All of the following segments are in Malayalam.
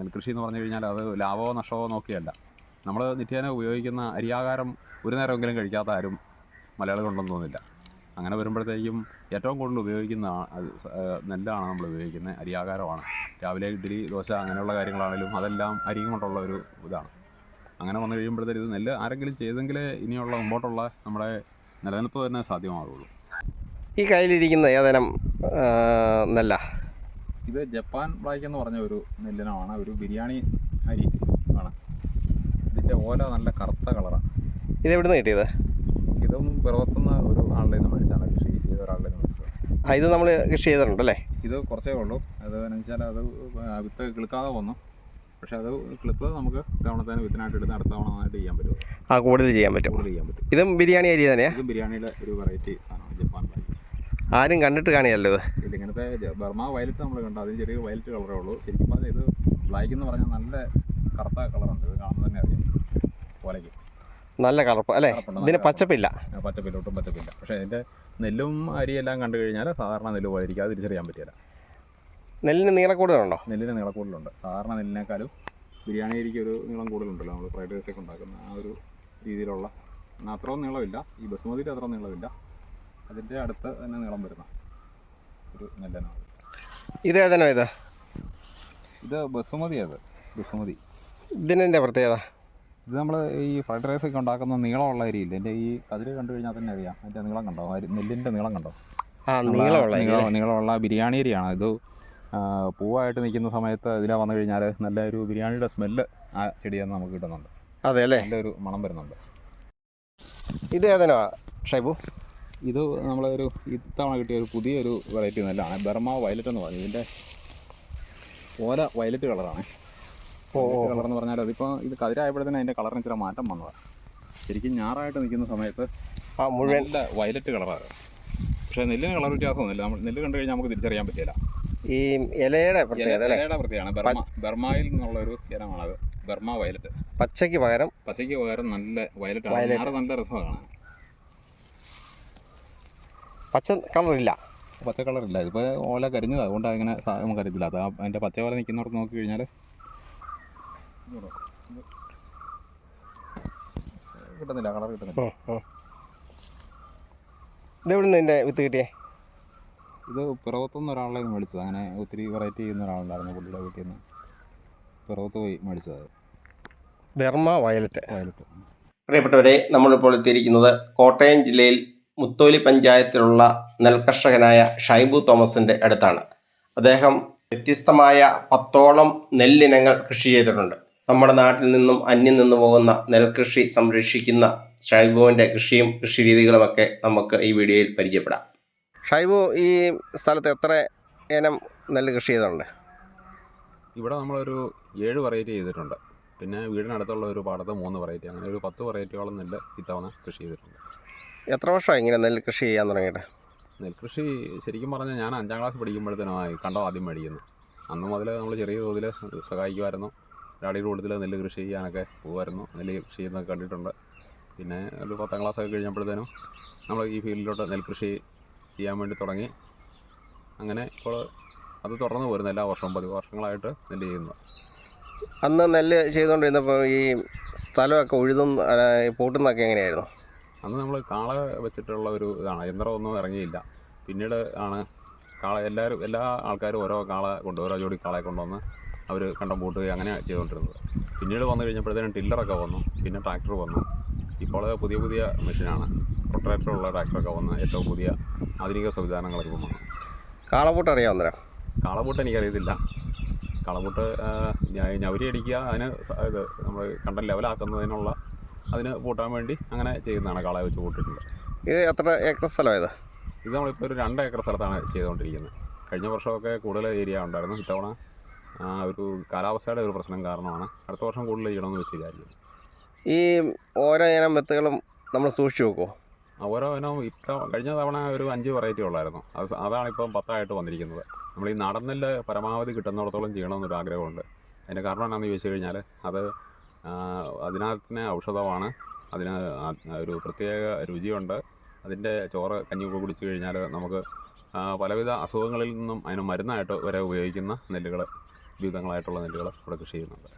നെൽകൃഷി എന്ന് പറഞ്ഞു കഴിഞ്ഞാൽ അത് ലാഭമോ നഷ്ടമോ നോക്കിയല്ല. നമ്മൾ നിത്യേന ഉപയോഗിക്കുന്ന അരിയാകാരം ഒരു നേരമെങ്കിലും കഴിക്കാത്ത ആരും മലയാളികളുണ്ടെന്ന് തോന്നില്ല അങ്ങനെ വരുമ്പോഴത്തേക്കും ഏറ്റവും കൂടുതൽ ഉപയോഗിക്കുന്ന നെല്ലാണ് നമ്മൾ ഉപയോഗിക്കുന്നത്. അരിയാകാരമാണ് രാവിലെ ഇഡ്ഡലി ദോശ അങ്ങനെയുള്ള കാര്യങ്ങളാണെങ്കിലും അതെല്ലാം അരിയും കൊണ്ടുള്ള ഒരു ഇതാണ്. അങ്ങനെ വന്നു കഴിയുമ്പോഴത്തേക്കും ഇത് നെല്ല് ആരെങ്കിലും ചെയ്തെങ്കിലേ ഇനിയുള്ള മുമ്പോട്ടുള്ള നമ്മുടെ നിലനിൽപ്പ് തന്നെ സാധ്യമാകുള്ളൂ ഈ കയ്യിലിരിക്കുന്ന ഏതനം നെല്ലാണ് നെല്ല? ഇത് ജപ്പാൻ ബ്ലാക്ക് എന്ന് പറഞ്ഞ ഒരു നെല്ലിനമാണ് ഒരു ബിരിയാണി അരി ആണ്. ഇതിന്റെ ഓല നല്ല കറുത്ത കളറാണ് ഇത് എവിടെ കിട്ടിയത്? ഇതും പിറവത്തുന്ന ഒരു ആളുടെ നിന്ന് മേടിച്ചാണ് കൃഷി ചെയ്ത ഒരാളുടെ നിന്ന് മേടിച്ചത്. ആ ഇത് നമ്മൾ കൃഷി ചെയ്തിട്ടുണ്ടല്ലേ? ഇത് കുറച്ചേ ഉള്ളൂ. അത് വെച്ചാൽ അത് വിത്ത് കിളുക്കാതെ വന്നു. പക്ഷെ അത് കിളുത്ത് നമുക്ക് തവണത്തേന് വിത്തിനായിട്ട് എടുത്ത് അടുത്ത തവണ നന്നായിട്ട് ചെയ്യാൻ പറ്റും. ആ കൂടുതൽ ചെയ്യാൻ പറ്റും. കൂടുതൽ ചെയ്യാൻ പറ്റും. ഇതും ബിരിയാണി അരി തന്നെയാണ് ഇതും ബിരിയാണിയുടെ ഒരു വെറൈറ്റി സാധനമാണ് ജപ്പാൻ ബ്ലാക്ക് ആരും കണ്ടിട്ട് കാണിയല്ലോ ഇത്. ഇങ്ങനത്തെ ബർമ വയലറ്റ് നമ്മൾ കണ്ടു. അതിന് ചെറിയ വയലറ്റ് കളറേ ഉള്ളൂ. ശരിക്കും പറഞ്ഞാൽ ഇത് ബ്ലാക്ക് എന്ന് പറഞ്ഞാൽ നല്ല കറുത്ത കളറുണ്ട്. ഇത് കാണുമ്പോൾ തന്നെ അറിയാം. പോലെ നല്ല കളർപ്പ് അല്ലേ? ഇതിന് പച്ചപ്പില്ല. പച്ചപ്പില്ല ഒട്ടും പച്ചപ്പില്ല. പക്ഷേ അതിന്റെ നെല്ലും അരിയെല്ലാം കണ്ടു കഴിഞ്ഞാൽ സാധാരണ നെല്ല് പോലെ ഇരിക്കും. അത് തിരിച്ചറിയാൻ പറ്റില്ല. നെല്ലിന് നീളക്കൂടുതലുണ്ടോ നെല്ലിന് നീളക്കൂടുതലുണ്ട് സാധാരണ നെല്ലിനേക്കാളും ബിരിയാണി അരിക്ക് ഒരു നീളം കൂടുതലുണ്ടല്ലോ. നമ്മൾ ഫ്രൈഡ് റൈസ് ഒക്കെ ഉണ്ടാക്കുന്ന ആ ഒരു രീതിയിലുള്ള അത്രയും നീളമില്ല. ഈ ബസുമതിയുടെ അത്രയും നീളമില്ല. അതിന്റെ അടുത്ത് തന്നെ നീളം വരുന്ന ഒരു നെല്ലനാണ്. ഇത് ഏതനോ ഇതാ? ഇത് ബസുമതി അത് ബസുമതി. ഇതിനെന്റെ പ്രത്യേകത? ഇത് നമ്മൾ ഈ ഫ്രൈഡ് റൈസ് ഒക്കെ ഉണ്ടാക്കുന്ന നീളമുള്ള അരിയില്ല? എന്റെ ഈ കതിര് കണ്ടു കഴിഞ്ഞാൽ തന്നെ അറിയാം. അതിന്റെ നീളം കണ്ടോ? നെല്ലിന്റെ നീളം കണ്ടോ? ആ നീളമുള്ള നീളം- നീളമുള്ള ബിരിയാണി അരിയാണ്. ഇത് പൂവായിട്ട് നിൽക്കുന്ന സമയത്ത് ഇതിലെ വന്നു കഴിഞ്ഞാൽ നല്ലൊരു ബിരിയാണിയുടെ സ്മെല്ല് ആ ചെടിയിൽ നിന്ന് നമുക്ക് കിട്ടുന്നുണ്ട്. അതെ അല്ലേ? നല്ലൊരു മണം വരുന്നുണ്ട്. ഇത് ഏതനോ ഷൈബു? ഇത് ഒരു ഇത്തവണ കിട്ടിയ ഒരു പുതിയൊരു വെറൈറ്റി നെല്ലാണ് ബർമ വയലറ്റ് എന്ന് പറയും. ഇതിന്റെ ഓല വയലറ്റ് കളറാണ്. കളർ എന്ന് പറഞ്ഞാൽ അതിപ്പോൾ ഇത് കതിരായപ്പോഴത്തേനും അതിന്റെ കളറിന് ഇച്ചിരി മാറ്റം വന്നതാണ് ശരിക്കും ഞാറായിട്ട് നിൽക്കുന്ന സമയത്ത് ആ മുഴുവൻ വയലറ്റ് കളറാണ് പക്ഷേ നെല്ലിന് കളർ വ്യത്യാസമൊന്നുമില്ല. നമ്മൾ നെല്ല് കണ്ടു കഴിഞ്ഞാൽ നമുക്ക് തിരിച്ചറിയാൻ പറ്റില്ല. ഈ ഇലയുടെ ഇലയുടെ പ്രത്യേകമാണ് ബർമ ബർമയിൽ നിന്നുള്ള ഒരു ഇനമാണത് ബർമ വയലറ്റ് പച്ചയ്ക്ക് പകരം പച്ചയ്ക്ക് പകരം നല്ല വയലറ്റ് ആണ്. നല്ല രസമാണ്. കാണാൻ പച്ച കളറില്ല. പച്ച കളറില്ല. ഇതിപ്പോൾ ഓല കരിഞ്ഞത്. അതുകൊണ്ട് അങ്ങനെ നമുക്ക് അറിയത്തില്ല അത് അതിന്റെ പച്ച പോലെ നിൽക്കുന്നവർക്ക് നോക്കി കഴിഞ്ഞാൽ കിട്ടുന്നില്ല. കളർ കിട്ടുന്നില്ല. എവിടുന്ന് ഇതിന്റെ വിത്ത് കിട്ടിയേ? ഇത് പിറവത്തുനിന്ന് ഒരാളെ മേടിച്ചത്. അങ്ങനെ ഒത്തിരി വെറൈറ്റി ചെയ്യുന്ന ഒരാളുണ്ടായിരുന്നു പുള്ളിയുടെ വീട്ടിൽ നിന്ന്. പിറവത്ത് പോയി മേടിച്ചത്. Burma violet. വയലറ്റ്. പ്രിയപ്പെട്ടവരെ നമ്മളിപ്പോൾ എത്തിയിരിക്കുന്നത് കോട്ടയം ജില്ലയിൽ മുത്തോലി പഞ്ചായത്തിലുള്ള നെൽകർഷകനായ ഷൈബു തോമസിന്റെ അടുത്താണ്. അദ്ദേഹം വ്യത്യസ്തമായ പത്തോളം നെല്ലിനങ്ങൾ കൃഷി ചെയ്തിട്ടുണ്ട്. നമ്മുടെ നാട്ടിൽ നിന്നും അന്യം നിന്നു പോകുന്ന നെൽകൃഷി സംരക്ഷിക്കുന്ന ഷൈബുവിന്റെ കൃഷിയും കൃഷി രീതികളുമൊക്കെ നമുക്ക് ഈ വീഡിയോയിൽ പരിചയപ്പെടാം. ഷൈബു ഈ സ്ഥലത്ത് എത്ര ഇനം നെല്ല് കൃഷി ചെയ്തിട്ടുണ്ട്? ഇവിടെ നമ്മളൊരു ഏഴ് വെറൈറ്റി ചെയ്തിട്ടുണ്ട്. പിന്നെ വീടിനടുത്തുള്ള ഒരു പാടത്ത് മൂന്ന് വെറൈറ്റി അങ്ങനെ ഒരു പത്ത് വെറൈറ്റിയോളം നെല്ല് ഇത്തവണ കൃഷി ചെയ്തിട്ടുണ്ട്. എത്ര വർഷമായി ഇങ്ങനെ നെൽകൃഷി കൃഷി ചെയ്യാൻ തുടങ്ങിയിട്ട്? നെൽകൃഷി ശരിക്കും പറഞ്ഞാൽ ഞാൻ അഞ്ചാം ക്ലാസ് പഠിക്കുമ്പോഴത്തേനായി കണ്ടോ ആദ്യം മേടിക്കുന്നു അന്ന് മുതൽ നമ്മൾ ചെറിയ തോതിൽ സഹായിക്കുമായിരുന്നു. ഒരാളുടെ കൂടുതൽ നെല്ല് കൃഷി ചെയ്യാനൊക്കെ പോകുമായിരുന്നു. നെല്ല് കൃഷി ചെയ്യുന്നതൊക്കെ കണ്ടിട്ടുണ്ട്. പിന്നെ ഒരു പത്താം ക്ലാസ് ഒക്കെ കഴിഞ്ഞപ്പോഴത്തേനും നമ്മൾ ഈ ഫീൽഡിലോട്ട് നെൽകൃഷി ചെയ്യാൻ വേണ്ടി തുടങ്ങി. അങ്ങനെ ഇപ്പോൾ അത് തുടർന്ന് പോരുന്നു എല്ലാ വർഷവും പതിവ് വർഷങ്ങളായിട്ട് നെല്ല് ചെയ്യുന്നത് അന്ന് നെല്ല് ചെയ്തുകൊണ്ടിരുന്നപ്പോൾ ഈ സ്ഥലമൊക്കെ ഉഴുതും പൂട്ടുന്നൊക്കെ എങ്ങനെയായിരുന്നു? അന്ന് നമ്മൾ കാള വെച്ചിട്ടുള്ള ഒരു ഇതാണ്. യന്ത്രമൊന്നും ഇറങ്ങിയില്ല. പിന്നീട് ആണ് കാള എല്ലാവരും എല്ലാ ആൾക്കാരും ഓരോ കാള കൊണ്ട് ഓരോ ജോഡി കാളയെ കൊണ്ടുവന്ന് അവർ കണ്ടം പൂട്ടുകയും അങ്ങനെ ചെയ്തുകൊണ്ടിരുന്നത് പിന്നീട് വന്നു കഴിഞ്ഞപ്പോഴത്തേനും ടില്ലറൊക്കെ വന്നു. പിന്നെ ട്രാക്ടർ വന്നു. ഇപ്പോൾ പുതിയ പുതിയ മെഷീനാണ്. റൊട്ടറേറ്ററുള്ള ട്രാക്ടറൊക്കെ വന്ന് ഏറ്റവും പുതിയ ആധുനിക സംവിധാനങ്ങളൊക്കെ വന്നു. കാളപൂട്ട് അറിയാവുന്നരം കാളപൂട്ട് എനിക്കറിയത്തില്ല. കാളപൂട്ട് ഞവരി അടിക്കുക അതിന് ഇത് നമ്മൾ കണ്ടം ലെവലാക്കുന്നതിനുള്ള അതിന് പൂട്ടാൻ വേണ്ടി അങ്ങനെ ചെയ്യുന്നതാണ് കാളയെ വെച്ച് പൂട്ടിയിട്ടുള്ളത് ഇത് എത്ര ഏക്കർ സ്ഥലം ഇത് ഇത് നമ്മളിപ്പോൾ ഒരു രണ്ട് ഏക്കർ സ്ഥലത്താണ് ചെയ്തുകൊണ്ടിരിക്കുന്നത്. കഴിഞ്ഞ വർഷമൊക്കെ കൂടുതൽ ഏരിയ ഉണ്ടായിരുന്നു. ഇത്തവണ ഒരു കാലാവസ്ഥയുടെ ഒരു പ്രശ്നം കാരണമാണ്. അടുത്ത വർഷം കൂടുതൽ ചെയ്യണമെന്ന് വെച്ച് ഈ ഓരോ ഇനം വിത്തുകളും നമ്മൾ സൂക്ഷിച്ചു വെക്കുമോ ഓരോ ഇനവും ഇത്തവണ കഴിഞ്ഞ തവണ ഒരു അഞ്ച് വെറൈറ്റി ഉള്ളായിരുന്നു. അത് അതാണിപ്പം അതാണ് ഇപ്പം പത്തായിട്ട് വന്നിരിക്കുന്നത്. നമ്മൾ ഈ നാടൻ പരമാവധി കിട്ടുന്നിടത്തോളം ചെയ്യണമെന്നൊരു ആഗ്രഹമുണ്ട്. അതിന്റെ കാരണം എന്താണെന്ന് ചോദിച്ചു കഴിഞ്ഞാൽ അത് അതിനകത്തിന് ഔഷധമാണ്. അതിന് ഒരു പ്രത്യേക രുചിയുണ്ട്. അതിന്റെ ചോറ് കഞ്ഞിയൊക്കെ കുടിച്ചു കഴിഞ്ഞാൽ നമുക്ക് പലവിധ അസുഖങ്ങളിൽ നിന്നും അതിന് മരുന്നായിട്ട് വരെ ഉപയോഗിക്കുന്ന നെല്ലുകൾ വിവിധങ്ങളായിട്ടുള്ള നെല്ലുകൾ ഇവിടെ കൃഷി ചെയ്യുന്നുണ്ട്.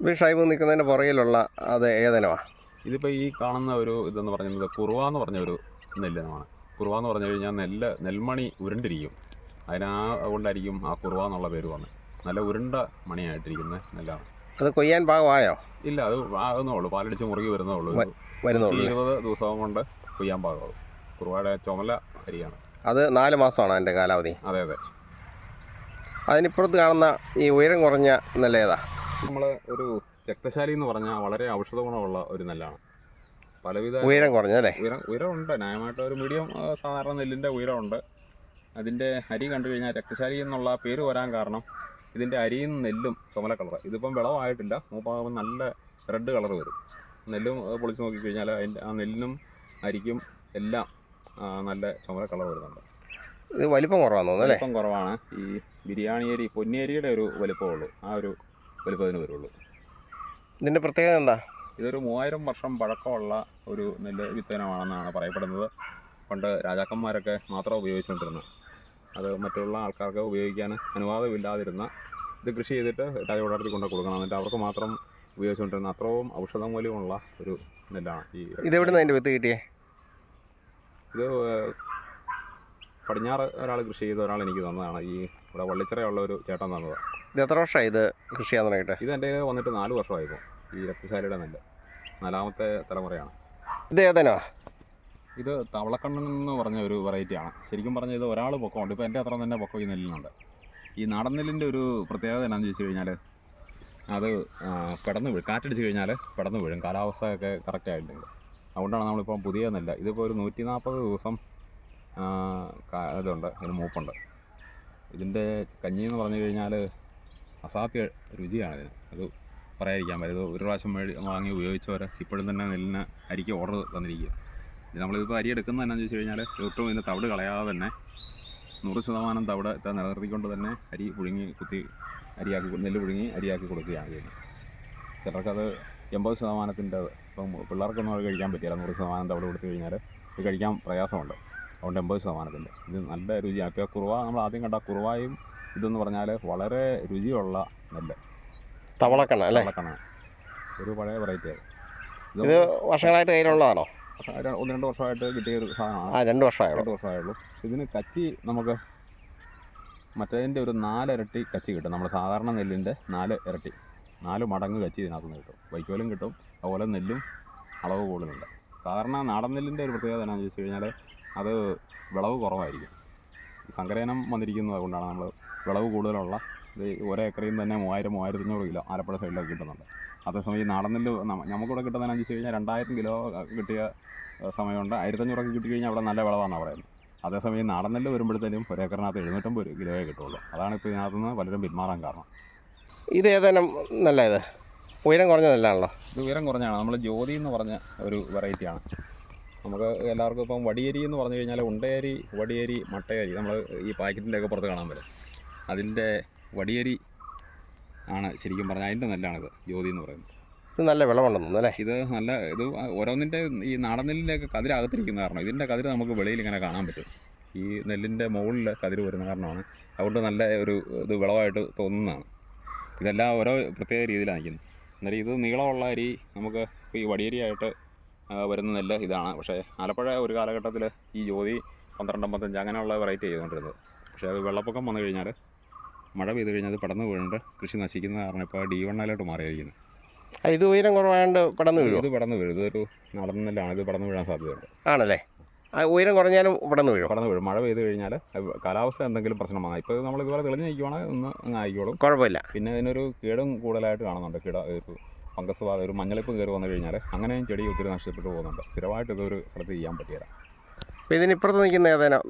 ഈ ഷൈബ് നിൽക്കുന്നതിന്റെ പുറകിലുള്ള അത് ഏതനമാണ് ഇതിപ്പോൾ ഈ കാണുന്ന ഒരു ഇതെന്ന് പറയുന്നത് കുറുവ എന്ന് പറഞ്ഞ ഒരു നെല്ലിനമാണ് കുറുവ എന്ന് പറഞ്ഞു കഴിഞ്ഞാൽ നെല്ല് നെൽമണി ഉരുണ്ടിരിക്കും. അതിനാ കൊണ്ടായിരിക്കും ആ കുറുവ എന്നുള്ള പേര് വന്നത്. നല്ല ഉരുണ്ട മണിയായിട്ടിരിക്കുന്ന നെല്ലാണ്. അത് കൊയ്യാൻ പാകമായോ? ഇല്ല അത് ആകുന്നേ ഉള്ളൂ പാലടിച്ച് മുറുകി വരുന്നേ ഉള്ളൂ ഒരു വരുന്നുള്ളൂ ഇരുപത് ദിവസം കൊണ്ട് കൊയ്യാൻ പാകമാകും. കുറുവാടെ ചുമല അരിയാണ്. അത് നാല് മാസമാണ് അതിന്റെ കാലാവധി. അതെ അതെ. അതിനിപ്പുറത്ത് കാണുന്ന ഈ ഉയരം കുറഞ്ഞ നല്ല ഏതാ? നമ്മൾ ഒരു രക്തശാലി എന്ന് പറഞ്ഞാൽ വളരെ ഔഷധ ഗുണമുള്ള ഒരു നെല്ലാണ്. പലവിധ ഉയരം കുറഞ്ഞല്ലേ ഉയരം ഉയരമുണ്ട്. ന്യായമായിട്ട് ഒരു മീഡിയം സാധാരണ നെല്ലിന്റെ ഉയരമുണ്ട്. അതിന്റെ അരി കണ്ടു കഴിഞ്ഞാൽ രക്തശാലി എന്നുള്ള പേര് വരാൻ കാരണം ഇതിന്റെ അരിയും നെല്ലും ചുമല കളർ ഇതിപ്പം വിളവായിട്ടില്ല. മൂപ്പാകുമ്പോൾ നല്ല റെഡ് കളർ വരും. നെല്ലും പൊളിച്ച് നോക്കിക്കഴിഞ്ഞാൽ അതിന്റെ ആ നെല്ലിനും അരിക്കും എല്ലാം നല്ല ചുമല കളർ വരുന്നുണ്ട്. ഇത് വലിപ്പം കുറവാണെന്ന് തോന്നുന്നു വലിപ്പം കുറവാണ്. ഈ ബിരിയാണി അരി പൊന്നിയരിയുടെ ഒരു വലിപ്പമേ ഉള്ളൂ ആ ഒരു വലിപ്പത്തിന് വരുള്ളൂ. ഇതിന്റെ പ്രത്യേകത എന്താ? ഇതൊരു മൂവായിരം വർഷം പഴക്കമുള്ള ഒരു നെല്ല് വിത്തനമാണെന്നാണ് പറയപ്പെടുന്നത്. പണ്ട് രാജാക്കന്മാരൊക്കെ മാത്രം ഉപയോഗിച്ചുകൊണ്ടിരുന്നത്. അത് മറ്റുള്ള ആൾക്കാർക്ക് ഉപയോഗിക്കാൻ അനുവാദമില്ലാതിരുന്ന ഇത് കൃഷി ചെയ്തിട്ട് രാജകൊട്ടാരത്തിൽ കൊണ്ട് കൊടുക്കണം. എന്നിട്ട് അവർക്ക് മാത്രം ഉപയോഗിച്ചുകൊണ്ടിരുന്ന അത്രയും ഔഷധ മൂല്യമുള്ള ഒരു നെല്ലാണ് ഈ ഇതെവിടുന്ന് അതിന്റെ വിത്ത് കിട്ടിയേ? ഇത് പടിഞ്ഞാറ് ഒരാൾ കൃഷി ചെയ്ത ഒരാൾ എനിക്ക് തന്നതാണ്. ഈ ഇവിടെ വള്ളിച്ചിറയുള്ള ഒരു ചേട്ടൻ തന്നത്. ഇത് എത്ര വർഷമായി ഇത് കൃഷി ചെയ്യാൻ തുടങ്ങിയിട്ട്? ഇത് എന്റെ വന്നിട്ട് നാല് വർഷമായിപ്പോൾ ഈ രക്തശാലിയുടെ നെല്ല്. നാലാമത്തെ തലമുറയാണ്. ഇത് ഏതനോ? ഇത് തവളക്കണ്ണൻ എന്ന് പറഞ്ഞ ഒരു വെറൈറ്റിയാണ് ശരിക്കും പറഞ്ഞാൽ ഇത് ഒരാൾ പൊക്കമുണ്ട്. ഇപ്പോൾ എന്റെ അത്ര തന്നെ പൊക്കം ഈ നെല്ലിനുണ്ട് ഈ നാടൻ നെല്ലിന്റെ ഒരു പ്രത്യേകത എന്നാന്ന് ചോദിച്ചു കഴിഞ്ഞാൽ അത് പെടന്ന് വീഴും. കാറ്റടിച്ച് കഴിഞ്ഞാൽ പെടന്ന് വീഴും. കാലാവസ്ഥയൊക്കെ കറക്റ്റ് ആയിട്ടുണ്ട്. അതുകൊണ്ടാണ് നമ്മളിപ്പോൾ പുതിയ നെല്ല്. ഇതിപ്പോൾ ഒരു നൂറ്റി നാൽപ്പത് ദിവസം ഇതുണ്ട്. ഇതിന് മൂപ്പുണ്ട്. ഇതിന്റെ കഞ്ഞി എന്ന് പറഞ്ഞു കഴിഞ്ഞാൽ അസാധ്യ രുചിയാണ് ഇതിന്. അത് പറയാതിരിക്കാൻ പറ്റും ഒരു പ്രാവശ്യം വാങ്ങി ഉപയോഗിച്ചവർ ഇപ്പോഴും തന്നെ നെല്ലിന് അരിക്ക് ഓർഡർ തന്നിരിക്കുക നമ്മളിതിപ്പോൾ അരി എടുക്കുന്നത് എന്നാന്ന് ചോദിച്ചു കഴിഞ്ഞാൽ ഒട്ടും ഇതിന്റെ തവിട് കളയാതെ തന്നെ നൂറ് ശതമാനം തവിട് നിലനിർത്തിക്കൊണ്ട് തന്നെ അരി പുഴുങ്ങി കുത്തി അരിയാക്കി നെല്ല് പുഴുങ്ങി അരിയാക്കി കൊടുക്കുകയാണ് ചെയ്യുന്നത്. ചിലർക്കത് എൺപത് ശതമാനത്തിന്റെ ഇപ്പം പിള്ളേർക്കൊന്നും അത് കഴിക്കാൻ പറ്റില്ല. നൂറ് ശതമാനം തവിട് കൊടുത്തു കഴിഞ്ഞാൽ ഇത് കഴിക്കാൻ പ്രയാസമുണ്ട്. അതുകൊണ്ട് എൺപത് ശതമാനത്തിന്റെ. ഇത് നല്ല രുചിയാണ് ഇപ്പോൾ കുറുവ നമ്മൾ ആദ്യം കണ്ട കുറുവായും ഇതെന്ന് പറഞ്ഞാൽ വളരെ രുചിയുള്ള നെല്ല്. തവളക്കണ അല്ലേ? തവളക്കണ ഒരു പഴയ വെറൈറ്റി ഇത് വർഷങ്ങളായിട്ട് കയ്യിലുള്ളതാണോ? ഒന്ന് രണ്ട് വർഷമായിട്ട് കിട്ടിയ ഒരു സാധനമാണ്. ആ രണ്ട് വർഷമായുള്ളൂ. രണ്ട് വർഷമായുള്ളൂ. ഇതിന് കച്ചി നമുക്ക് മറ്റേതിന്റെ ഒരു നാലിരട്ടി കച്ചി കിട്ടും. നമ്മുടെ സാധാരണ നെല്ലിന്റെ നാല് ഇരട്ടി നാല് മടങ്ങ് കച്ചി ഇതിനകത്തുനിന്ന് കിട്ടും. വൈക്കോലും കിട്ടും. അതുപോലെ നെല്ലും അളവ് കൂടുന്നുണ്ട്. സാധാരണ നാടൻ നെല്ലിന്റെ ഒരു പ്രത്യേകത എന്നാന്ന് ചോദിച്ചു കഴിഞ്ഞാൽ അത് വിളവ് കുറവായിരിക്കും. സങ്കരയനം വന്നിരിക്കുന്നത് കൊണ്ടാണ് നമ്മൾ വിളവ് കൂടുതലുള്ള ഇത് ഒരേ ഏക്കറിൽ നിന്ന് തന്നെ മൂവായിരം മൂവായിരത്തഞ്ഞൂറ് കിലോ ആലപ്പുഴ സൈഡിലൊക്കെ കിട്ടുന്നുണ്ട്. അതേസമയം ഈ നാടൻ നെല്ല് നമുക്കിവിടെ കിട്ടുന്നതെന്ന് വെച്ച് കഴിഞ്ഞാൽ രണ്ടായിരം കിലോ കിട്ടിയ സമയമുണ്ട്. ആയിരത്തഞ്ഞൂറൊക്കെ കിട്ടി കഴിഞ്ഞാൽ അവിടെ നല്ല വിളവാണെന്നാണ് പറയുന്നത്. അതേസമയം ഈ നാടൻ നെല്ല് വരുമ്പോഴത്തേനും ഒരു ഏക്കറിനകത്ത് എഴുന്നൂറ്റമ്പത് കിലോയെ കിട്ടുള്ളൂ. അതാണ് ഇപ്പോൾ ഇതിനകത്തുനിന്ന് പലരും പിന്മാറാൻ കാരണം. ഇത് ഏതാനും നല്ല ഇത്. ഉയരം കുറഞ്ഞ നെല്ലാണല്ലോ? ഇത് ഉയരം കുറഞ്ഞാണ് നമ്മൾ ജ്യോതി എന്ന് പറഞ്ഞ ഒരു വെറൈറ്റിയാണ് നമുക്ക് എല്ലാവർക്കും ഇപ്പം വടിയരി എന്ന് പറഞ്ഞു കഴിഞ്ഞാൽ ഉണ്ടയരി വടിയരി മട്ടയരി നമ്മൾ ഈ പാക്കറ്റിന്റെ ഒക്കെ പുറത്ത് കാണാൻ പറ്റും. അതിന്റെ വടിയരി ആണ് ശരിക്കും പറഞ്ഞാൽ അതിന്റെ നെല്ലാണിത് ജ്യോതി എന്ന് പറയുന്നത്. ഇത് നല്ല വിളവുണ്ടെന്നു അല്ലേ? ഇത് നല്ല ഇത് ഓരോന്നിന്റെ ഈ നാടൻ നെല്ലിന്റെയൊക്കെ കതിരകത്തിരിക്കുന്ന കാരണം ഇതിന്റെ കതിര് നമുക്ക് വെളിയിൽ ഇങ്ങനെ കാണാൻ പറ്റും. ഈ നെല്ലിന്റെ മുകളിൽ കതിര് വരുന്ന കാരണമാണ്. അതുകൊണ്ട് നല്ല ഒരു ഇത് വിളവായിട്ട് തോന്നുന്നതാണ്. ഇതെല്ലാം ഓരോ പ്രത്യേക രീതിയിലാണ് നിൽക്കുന്നത്. അന്നേരം ഇത് നീളമുള്ള അരി നമുക്ക് ഈ വടിയരിയായിട്ട് വരുന്ന നെല്ല് ഇതാണ്. പക്ഷേ ആലപ്പുഴ ഒരു കാലഘട്ടത്തിൽ ഈ ജ്യോതി പന്ത്രണ്ട് അമ്പത്തഞ്ച് അങ്ങനെയുള്ള വെറൈറ്റി ചെയ്തുകൊണ്ടിരുന്നത്. പക്ഷേ അത് വെള്ളപ്പൊക്കം വന്നു കഴിഞ്ഞാൽ മഴ പെയ്ത് കഴിഞ്ഞാൽ അത് പടന്ന് വീണിട്ട് കൃഷി നശിക്കുന്ന കാരണം ഇപ്പോൾ ഡി വണ്ണാലോട്ട് മാറിയിരിക്കുന്നത് ഇത് ഉയരം കുറവായതുകൊണ്ട് പടന്ന് വീഴും ഇത് പടന്ന് വീഴും. ഇതൊരു നടന്ന നെല്ലാണ് ഇത് പടന്ന് വീഴാൻ സാധ്യതയുണ്ട്. ആണല്ലേ? ഉയരം കുറഞ്ഞാലും പടന്ന് വീഴും പടന്ന് വീഴും. മഴ പെയ്ത് കഴിഞ്ഞാൽ കാലാവസ്ഥ എന്തെങ്കിലും പ്രശ്നം വന്നാൽ ഇപ്പോൾ നമ്മൾ ഇതുപോലെ തെളിഞ്ഞ് നിൽക്കുവാണെങ്കിൽ ഒന്ന് അങ്ങ് ആയിക്കോളും. കുഴപ്പമില്ല. പിന്നെ ഇതിനൊരു കേടും കൂടുതലായിട്ട് കാണുന്നുണ്ട്. കിട ഫംഗസ് ബാധ ഒരു മഞ്ഞളിപ്പ് കയറി വന്നു കഴിഞ്ഞാൽ അങ്ങനെയും ചെടി ഒത്തിരി നഷ്ടപ്പെട്ടു പോകുന്നുണ്ട്. സ്ഥിരമായിട്ട് ഇതൊരു സ്ഥലത്ത് ചെയ്യാൻ പറ്റിയല്ല അപ്പോൾ ഇതിനിപ്പുറത്ത് നിൽക്കുന്ന ഏതാനും?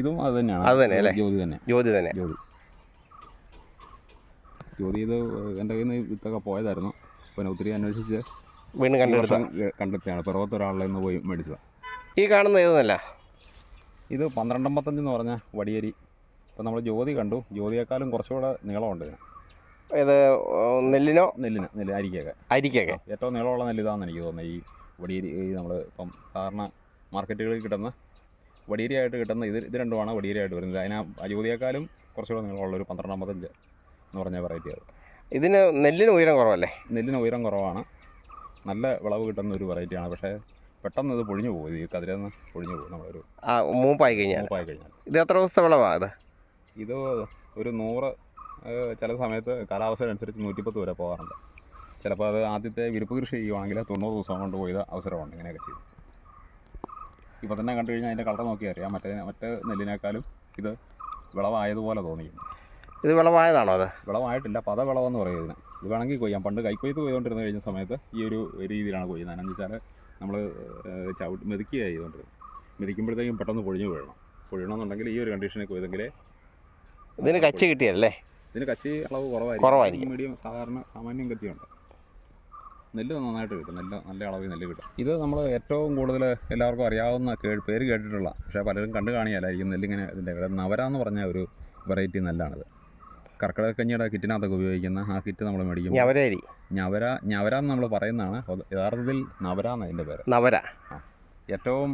ഇതും അത് തന്നെയാണ്. അത് തന്നെ അല്ലേ? ജ്യോതി തന്നെ. ജ്യോതി തന്നെ. ജ്യോതി. ജ്യോതി ഇത് എന്റെ കയ്യിൽ നിന്ന് വിത്തൊക്കെ പോയതായിരുന്നു? പിന്നെ ഒത്തിരി അന്വേഷിച്ച് വീണ്ടും കണ്ടെടുത്ത കണ്ടെത്തിയാണ്. പിറവത്ത് നിന്ന് പോയി മേടിച്ചത്. ഈ കാണുന്ന ഏതെന്നല്ല? ഇത് പന്ത്രണ്ടമ്പത്തഞ്ച് എന്ന് പറഞ്ഞ വടിയരി. ഇപ്പം നമ്മൾ ജ്യോതി കണ്ടു. ജ്യോതിയേക്കാളും കുറച്ചുകൂടെ നീളമുണ്ട് ഇതിന് ഇത് നെല്ലിനോ? നെല്ലിന് നെല്ല് അരിക്കൊക്കെ അരിക്കൊക്കെ ഏറ്റവും നീളമുള്ള നെല്ല് ഇതാണെന്ന് എനിക്ക് തോന്നുന്നത് ഈ വടിയരി നമ്മൾ ഇപ്പം സാധാരണ മാർക്കറ്റുകളിൽ കിട്ടുന്ന വടിയരിയായിട്ട് കിട്ടുന്ന ഇത് ഇത് രണ്ടുമാണ് വടിയരിയായിട്ട് വരുന്നത്. അതിനാ ജ്യോതിയേക്കാളും കുറച്ചുകൂടെ നീളമുള്ള ഒരു പന്ത്രണ്ടമ്പത്തഞ്ച്. എന്ന് പറഞ്ഞ വെറൈറ്റി അത് ഇതിന് നെല്ലിന് ഉയരം കുറവല്ലേ? നെല്ലിന് ഉയരം കുറവാണ്. നല്ല വിളവ് കിട്ടുന്ന ഒരു വെറൈറ്റിയാണ് പക്ഷേ പെട്ടെന്ന് ഇത് പൊഴിഞ്ഞു പോകും. ഈ കതിരെന്ന് പൊഴിഞ്ഞു പോകും നമ്മളൊരു ആ മൂപ്പായി കഴിഞ്ഞാൽ. മൂപ്പായി കഴിഞ്ഞാൽ. ഇത് എത്ര ദിവസത്തെ വിളവാണ് ഇത്? ഇത് ഒരു നൂറ് ചില സമയത്ത് കാലാവസ്ഥയനുസരിച്ച് നൂറ്റിപ്പത്ത് വരെ പോകാറുണ്ട്. ചിലപ്പോൾ അത് ആദ്യത്തെ വിരിപ്പ് കൃഷി ചെയ്യുവാണെങ്കിൽ തൊണ്ണൂറ് ദിവസം കൊണ്ട് പോയത് അവസരമുണ്ട്. ഇങ്ങനെയൊക്കെ ചെയ്യും. ഇപ്പോൾ തന്നെ കണ്ടു കഴിഞ്ഞാൽ അതിന്റെ കളർ നോക്കി അറിയാം മറ്റേ മറ്റേ നെല്ലിനേക്കാളും ഇത് വിളവായതുപോലെ തോന്നിക്കുന്നു ഇത് വിളവായതാണോ അത്? വിളവായിട്ടില്ല. പത വിളവെന്ന് പറയുന്നത്. ഇത് വേണമെങ്കിൽ കൊയ്യാം. പണ്ട് കൈക്കൊയ്ത്ത് കൊയ്തുകൊണ്ടിരുന്ന കഴിഞ്ഞ സമയത്ത് ഈ ഒരു രീതിയിലാണ് കൊയ്യുന്നത്. എന്ന് വെച്ചാൽ നമ്മൾ ചവിട്ട് മെതിക്കുക ചെയ്തുകൊണ്ടിരുന്നത് മെതിക്കുമ്പോഴത്തേക്കും പെട്ടെന്ന് പൊഴിഞ്ഞു വീഴണം. പൊഴിയണമെന്നുണ്ടെങ്കിൽ ഈ ഒരു കണ്ടീഷനിൽ കൊയ്തെങ്കിലേ ഇതിന് കച്ചി കിട്ടിയല്ലേ ഇതിന് കച്ചി അളവ് കുറവായിരിക്കും. കുറവായിരിക്കും. മീഡിയം സാധാരണ സാമാന്യം കച്ചിയുണ്ട്. നെല്ല് നന്നായിട്ട് കിട്ടും. നെല്ല് നല്ല അളവിൽ നെല്ല് കിട്ടും. ഇത് നമ്മൾ ഏറ്റവും കൂടുതൽ എല്ലാവർക്കും അറിയാവുന്ന കേ പേര് കേട്ടിട്ടുള്ള പക്ഷേ പലരും കണ്ടു കാണിയാലായിരിക്കും നെല്ലിങ്ങനെ ഇതിന്റെ നവര എന്ന് പറഞ്ഞ ഒരു വെറൈറ്റി നെല്ലാണിത്. കർക്കിടക കഞ്ഞിയുടെ കിറ്റിനകത്തൊക്കെ ഉപയോഗിക്കുന്ന ആ കിറ്റ് നമ്മൾ മേടിക്കും ഞവരേരി. ഞവര ഞവര എന്ന് നമ്മൾ പറയുന്നതാണ്. യഥാർത്ഥത്തിൽ നവര എന്ന അതിന്റെ പേര്? നവര. ഏറ്റവും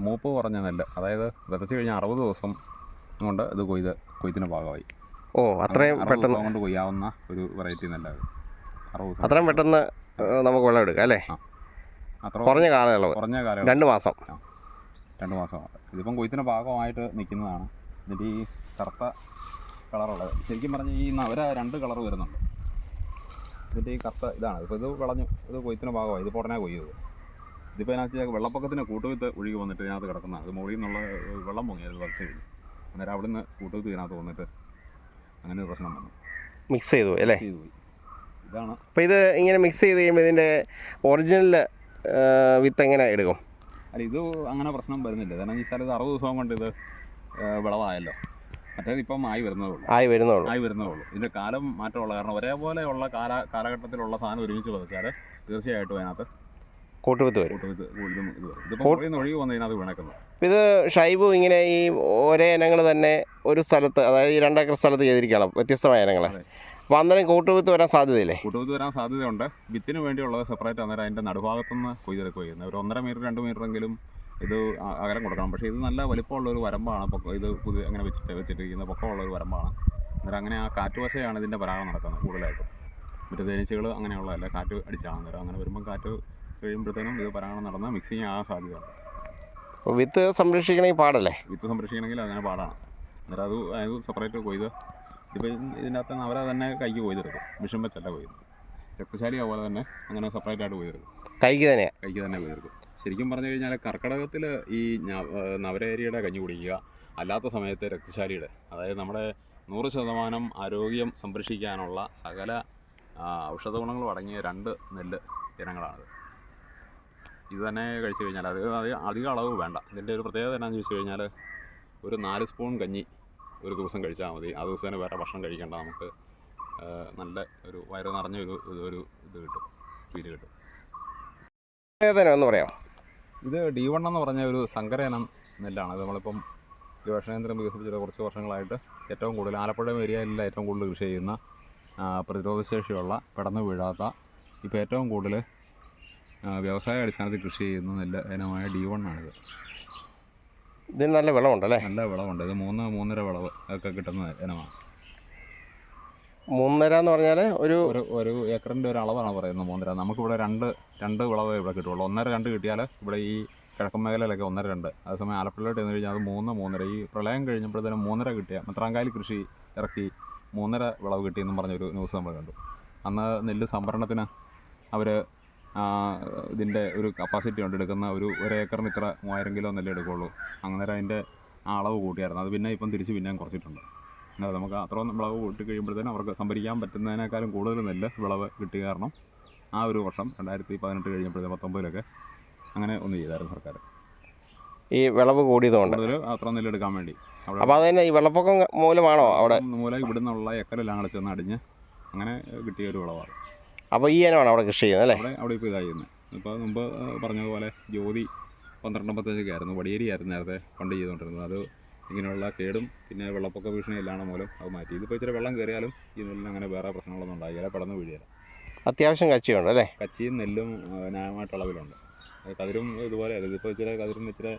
മൂപ്പ് കുറഞ്ഞ നെല്ല് അതായത് വിതച്ച് കഴിഞ്ഞ അറുപത് ദിവസം കൊണ്ട് ഇത് കൊയ്ത് കൊയ്ത്തിന് ഭാഗമായി. ഓ അത്രയും പെട്ടെന്ന് കൊണ്ട് കൊയ്യാവുന്ന ഒരു വെറൈറ്റി നെല്ല് അറുപത് അത്രയും പെട്ടെന്ന് നമുക്ക് വെള്ളം എടുക്കാം അല്ലേ അത്ര കുറഞ്ഞ കാലയളവ്. കുറഞ്ഞ കാലയളവ്. രണ്ട് മാസം. രണ്ട് മാസം. ഇതിപ്പം കൊയ്ത്തിന് ഭാഗമായിട്ട് നിൽക്കുന്നതാണ്. എന്നിട്ട് ഈ കറുത്ത കളറുള്ളത് ശരിക്കും പറഞ്ഞാൽ ഈ നവര രണ്ട് കളർ വരുന്നുണ്ട്. ഇതിന്റെ ഈ കത്ത ഇതാണ്. ഇപ്പോൾ ഇത് വിളഞ്ഞു ഇത് കൊയ്ത്തിന് ഭാഗമായി ഇത് ഉടനെ കൊയ്യുന്നത് ഇതിപ്പോൾ അതിനകത്ത് വെള്ളപ്പൊക്കത്തിന് കൂട്ടുവിത്ത് ഒഴുകി വന്നിട്ട് ഇതിനകത്ത് കിടക്കുന്ന. അത് മുകളിൽ നിന്നുള്ള വെള്ളം പൊങ്ങി. അത് വലിച്ചു കഴിഞ്ഞു അന്നേരം അവിടെ നിന്ന് കൂട്ടുവിത്ത് ഇതിനകത്ത് വന്നിട്ട് അങ്ങനെ ഒരു പ്രശ്നം വന്നു. മിക്സ് ചെയ്തു പോയി അല്ലേ? ചെയ്തു പോയി. ഇതാണ്. അപ്പോൾ ഇത് ഇങ്ങനെ മിക്സ് ചെയ്ത് കഴിയുമ്പോൾ ഇതിന്റെ ഒറിജിനൽ വിത്ത് എങ്ങനെ എടുക്കും? അല്ല ഇത് അങ്ങനെ പ്രശ്നം വരുന്നില്ല. കാരണം വെച്ചാൽ ഇത് അറുപത് ദിവസം കൊണ്ട് ഇത് വിളവായല്ലോ. മറ്റേത് ഇപ്പം ആയി വരുന്നുള്ളൂ ആയി വരുന്നുള്ളൂ ആയി വരുന്നതുള്ളൂ ഇതിന്റെ കാലം മാറ്റമുള്ള കാരണം ഒരേപോലെയുള്ള കാല കാലഘട്ടത്തിലുള്ള സാധനം ഒരുമിച്ച് പതിച്ചാൽ തീർച്ചയായിട്ടും അതിനകത്ത് കൂട്ടുവിത്ത് വരും. ഇതും ഷൈബു ഇങ്ങനെ ഈ ഒരേ ഇനങ്ങൾ തന്നെ ഒരു സ്ഥലത്ത് അതായത് ഈ രണ്ടേക്കർ സ്ഥലത്ത് ചെയ്തിരിക്കണം വ്യത്യസ്തമായ ഇനങ്ങൾ. അപ്പോൾ അന്നേരം കൂട്ടുവിത്ത് വരാൻ സാധ്യതയില്ലേ? കൂട്ടുവിത്ത് വരാൻ സാധ്യതയുണ്ട്. വിത്തിന് വേണ്ടിയുള്ളത് സെപ്പറേറ്റ് അന്നേരം അതിന്റെ നടുഭാഗത്തുനിന്ന് കൊയ്തെടുക്കുക ചെയ്യുന്നത്. ഒരു ഒന്നര മീറ്റർ രണ്ട് മീറ്ററെങ്കിലും ഇത് അകലം കൊടുക്കണം. പക്ഷേ ഇത് നല്ല വലിപ്പമുള്ള ഒരു വരമ്പാണ്. പൊക്ക ഇത് പുതിയ അങ്ങനെ വെച്ചിട്ട് വെച്ചിട്ടിരിക്കുന്ന പൊക്കമുള്ള ഒരു വരമ്പാണ്. അന്നേരം അങ്ങനെ ആ കാറ്റുവശയാണ് ഇതിന്റെ പരാഗം നടക്കുന്നത് കൂടുതലായിട്ടും. മറ്റു തേനീച്ചകൾ അങ്ങനെയുള്ളതല്ല കാറ്റ് അടിച്ചാണ് അന്നേരം അങ്ങനെ വരുമ്പം കാറ്റ് കഴിയുമ്പോഴത്തേനും ഇത് പരാഗണം നടന്ന മിക്സിങ് ആകാൻ സാധ്യതയുണ്ട്. വിത്ത് സംരക്ഷിക്കണമെങ്കിൽ പാടല്ലേ? വിത്ത് സംരക്ഷിക്കണമെങ്കിൽ അങ്ങനെ പാടാണ്. അന്നേരം അത് അതായത് സെപ്പറേറ്റ് കൊയ്ത് ഇപ്പം ഇതിനകത്ത് അവരെ തന്നെ കൈക്ക് കൊയ്തെടുക്കും. മിഷൻ വെച്ചല്ല കൊയ്യുന്നത്. രക്തശാലി അതുപോലെ തന്നെ അങ്ങനെ സെപ്പറേറ്റ് ആയിട്ട് കൊയ്തെടുക്കും കൈക്ക് തന്നെ കൈക്ക് തന്നെ കൊയ്തെടുക്കും ശരിക്കും പറഞ്ഞു കഴിഞ്ഞാൽ കർക്കിടകത്തിൽ ഈ നവരേരിയുടെ കഞ്ഞി കുടിക്കുക അല്ലാത്ത സമയത്ത് രക്തശാലിയുടെ അതായത് നമ്മുടെ നൂറ് ശതമാനം ആരോഗ്യം സംരക്ഷിക്കാനുള്ള സകല ഔഷധ ഗുണങ്ങളും അടങ്ങിയ രണ്ട് നെല്ല് ഇനങ്ങളാണ് ഇത് തന്നെ കഴിച്ചു കഴിഞ്ഞാൽ അത് അധികം അളവ് വേണ്ട. ഇതിന്റെ ഒരു പ്രത്യേകത എന്നാന്ന് ചോദിച്ചു കഴിഞ്ഞാൽ ഒരു നാല് സ്പൂൺ കഞ്ഞി ഒരു ദിവസം കഴിച്ചാൽ മതി. ആ ദിവസം തന്നെ വേറെ ഭക്ഷണം കഴിക്കേണ്ട നമുക്ക്. നല്ല ഒരു വയറ് നിറഞ്ഞ ഒരു ഇത് ഒരു ഇത് കിട്ടും. ഫീൽ കിട്ടും. തന്നെ ഒന്ന് പറയാം ഇത് ഡി വൺ എന്ന് പറഞ്ഞ ഒരു സങ്കരയിനം നെല്ലാണ്. അത് നമ്മളിപ്പം ഗവേഷണേന്ദ്രം വികസിപ്പിച്ച കുറച്ച് വർഷങ്ങളായിട്ട് ഏറ്റവും കൂടുതൽ ആലപ്പുഴ ഏരിയയിൽ ഏറ്റവും കൂടുതൽ കൃഷി ചെയ്യുന്ന പ്രതിരോധശേഷിയുള്ള പെടന്ന് വീഴാത്ത ഇപ്പോൾ ഏറ്റവും കൂടുതൽ വ്യവസായ അടിസ്ഥാനത്തിൽ കൃഷി ചെയ്യുന്ന നെല്ല് ഇനമായ ഡി വൺ ആണിത്. ഇതിന് നല്ല വിളവുണ്ടല്ലേ നല്ല വിളവുണ്ട് ഇത് മൂന്ന് മൂന്നര വിളവ് ഒക്കെ കിട്ടുന്ന ഇനമാണ്. മൂന്നര എന്ന് പറഞ്ഞാൽ ഒരു ഒരു ഒരു ഒരു അളവാണ് പറയുന്നത് മൂന്നര. നമുക്കിവിടെ രണ്ട് രണ്ട് വിളവ് ഇവിടെ കിട്ടുള്ളൂ ഒന്നര രണ്ട് കിട്ടിയാൽ ഇവിടെ ഈ കിഴക്കൻ മേഖലയിലൊക്കെ ഒന്നര രണ്ട്. അതേസമയം ആലപ്പുഴയിലോട്ട് ചെന്ന് കഴിഞ്ഞാൽ അത് മൂന്ന് മൂന്നര. ഈ പ്രളയം കഴിഞ്ഞപ്പോഴത്തേനും മൂന്നര കിട്ടിയ മെത്രാങ്കാലി കൃഷി ഇറക്കി മൂന്നര വിളവ് കിട്ടിയെന്നും പറഞ്ഞൊരു ന്യൂസ് നമ്മൾ കണ്ടു. അന്ന് നെല്ല് സംഭരണത്തിന് അവർ ഇതിന്റെ ഒരു കപ്പാസിറ്റി ഉണ്ട്. എടുക്കുന്ന ഒരു ഒരു ഏക്കറിന് ഇത്ര മൂവായിരം കിലോ നെല്ല് എടുക്കുകയുള്ളൂ. അങ്ങനെ അതിന്റെ അളവ് കൂട്ടിയായിരുന്നു. അത് പിന്നെ ഇപ്പം തിരിച്ച് പിന്നെയും കുറച്ചിട്ടുണ്ട്. എന്നാൽ നമുക്ക് അത്രയും വിളവ് കൂട്ടി കഴിയുമ്പോഴത്തേനും അവർക്ക് സംഭരിക്കാൻ പറ്റുന്നതിനേക്കാളും കൂടുതൽ നെല്ല് വിളവ് കിട്ടിയ കാരണം ആ ഒരു വർഷം രണ്ടായിരത്തി പതിനെട്ട് കഴിഞ്ഞപ്പോഴത്തെ പത്തൊമ്പതിലൊക്കെ അങ്ങനെ ഒന്ന് ചെയ്തായിരുന്നു സർക്കാർ. ഈ വിളവ് കൂടിയതുകൊണ്ട്. അത്ര നെല്ല് എടുക്കാൻ വേണ്ടി. അപ്പോൾ ഈ വെള്ളപ്പൊക്കം മൂലമാണോ അവിടെ? മൂലം ഇവിടെ നിന്നുള്ള എക്കലെല്ലാം കൂടെ ചെന്ന് അടിഞ്ഞ് അങ്ങനെ കിട്ടിയ ഒരു വിളവാണ്. അപ്പോൾ ഈ ഇനമാണ് അവിടെ കൃഷി ചെയ്യുന്നത് അല്ലേ? അവിടെ അവിടെ ഇപ്പോൾ ചെയ്യുന്നത്. ഇപ്പോൾ മുമ്പ് പറഞ്ഞതുപോലെ ജ്യോതി പന്ത്രണ്ട് പത്തഞ്ചൊക്കെ ആയിരുന്നു വടിയേരി ആയിരുന്നു നേരത്തെ പണ്ട് ചെയ്തുകൊണ്ടിരുന്നത്. അത് ഇങ്ങനെയുള്ള കേടും പിന്നെ വെള്ളപ്പൊക്ക ഭീഷണി എല്ലാം മൂലം അത് മാറ്റി. ഇതിപ്പോൾ ഇച്ചിരി വെള്ളം കയറിയാലും ഈ നെല്ലിന് അങ്ങനെ വേറെ പ്രശ്നങ്ങളൊന്നും ഉണ്ടാകില്ല പടന്ന് വീഴുകയില്ല അത്യാവശ്യം കച്ചിയുണ്ട് അല്ലേ? കച്ചിയും നെല്ലും ന്യായമായിട്ട് അളവിലുണ്ട് കതിരും ഇതുപോലെ ഇതിപ്പോൾ ഇച്ചിരി കതിരും ഇച്ചിരി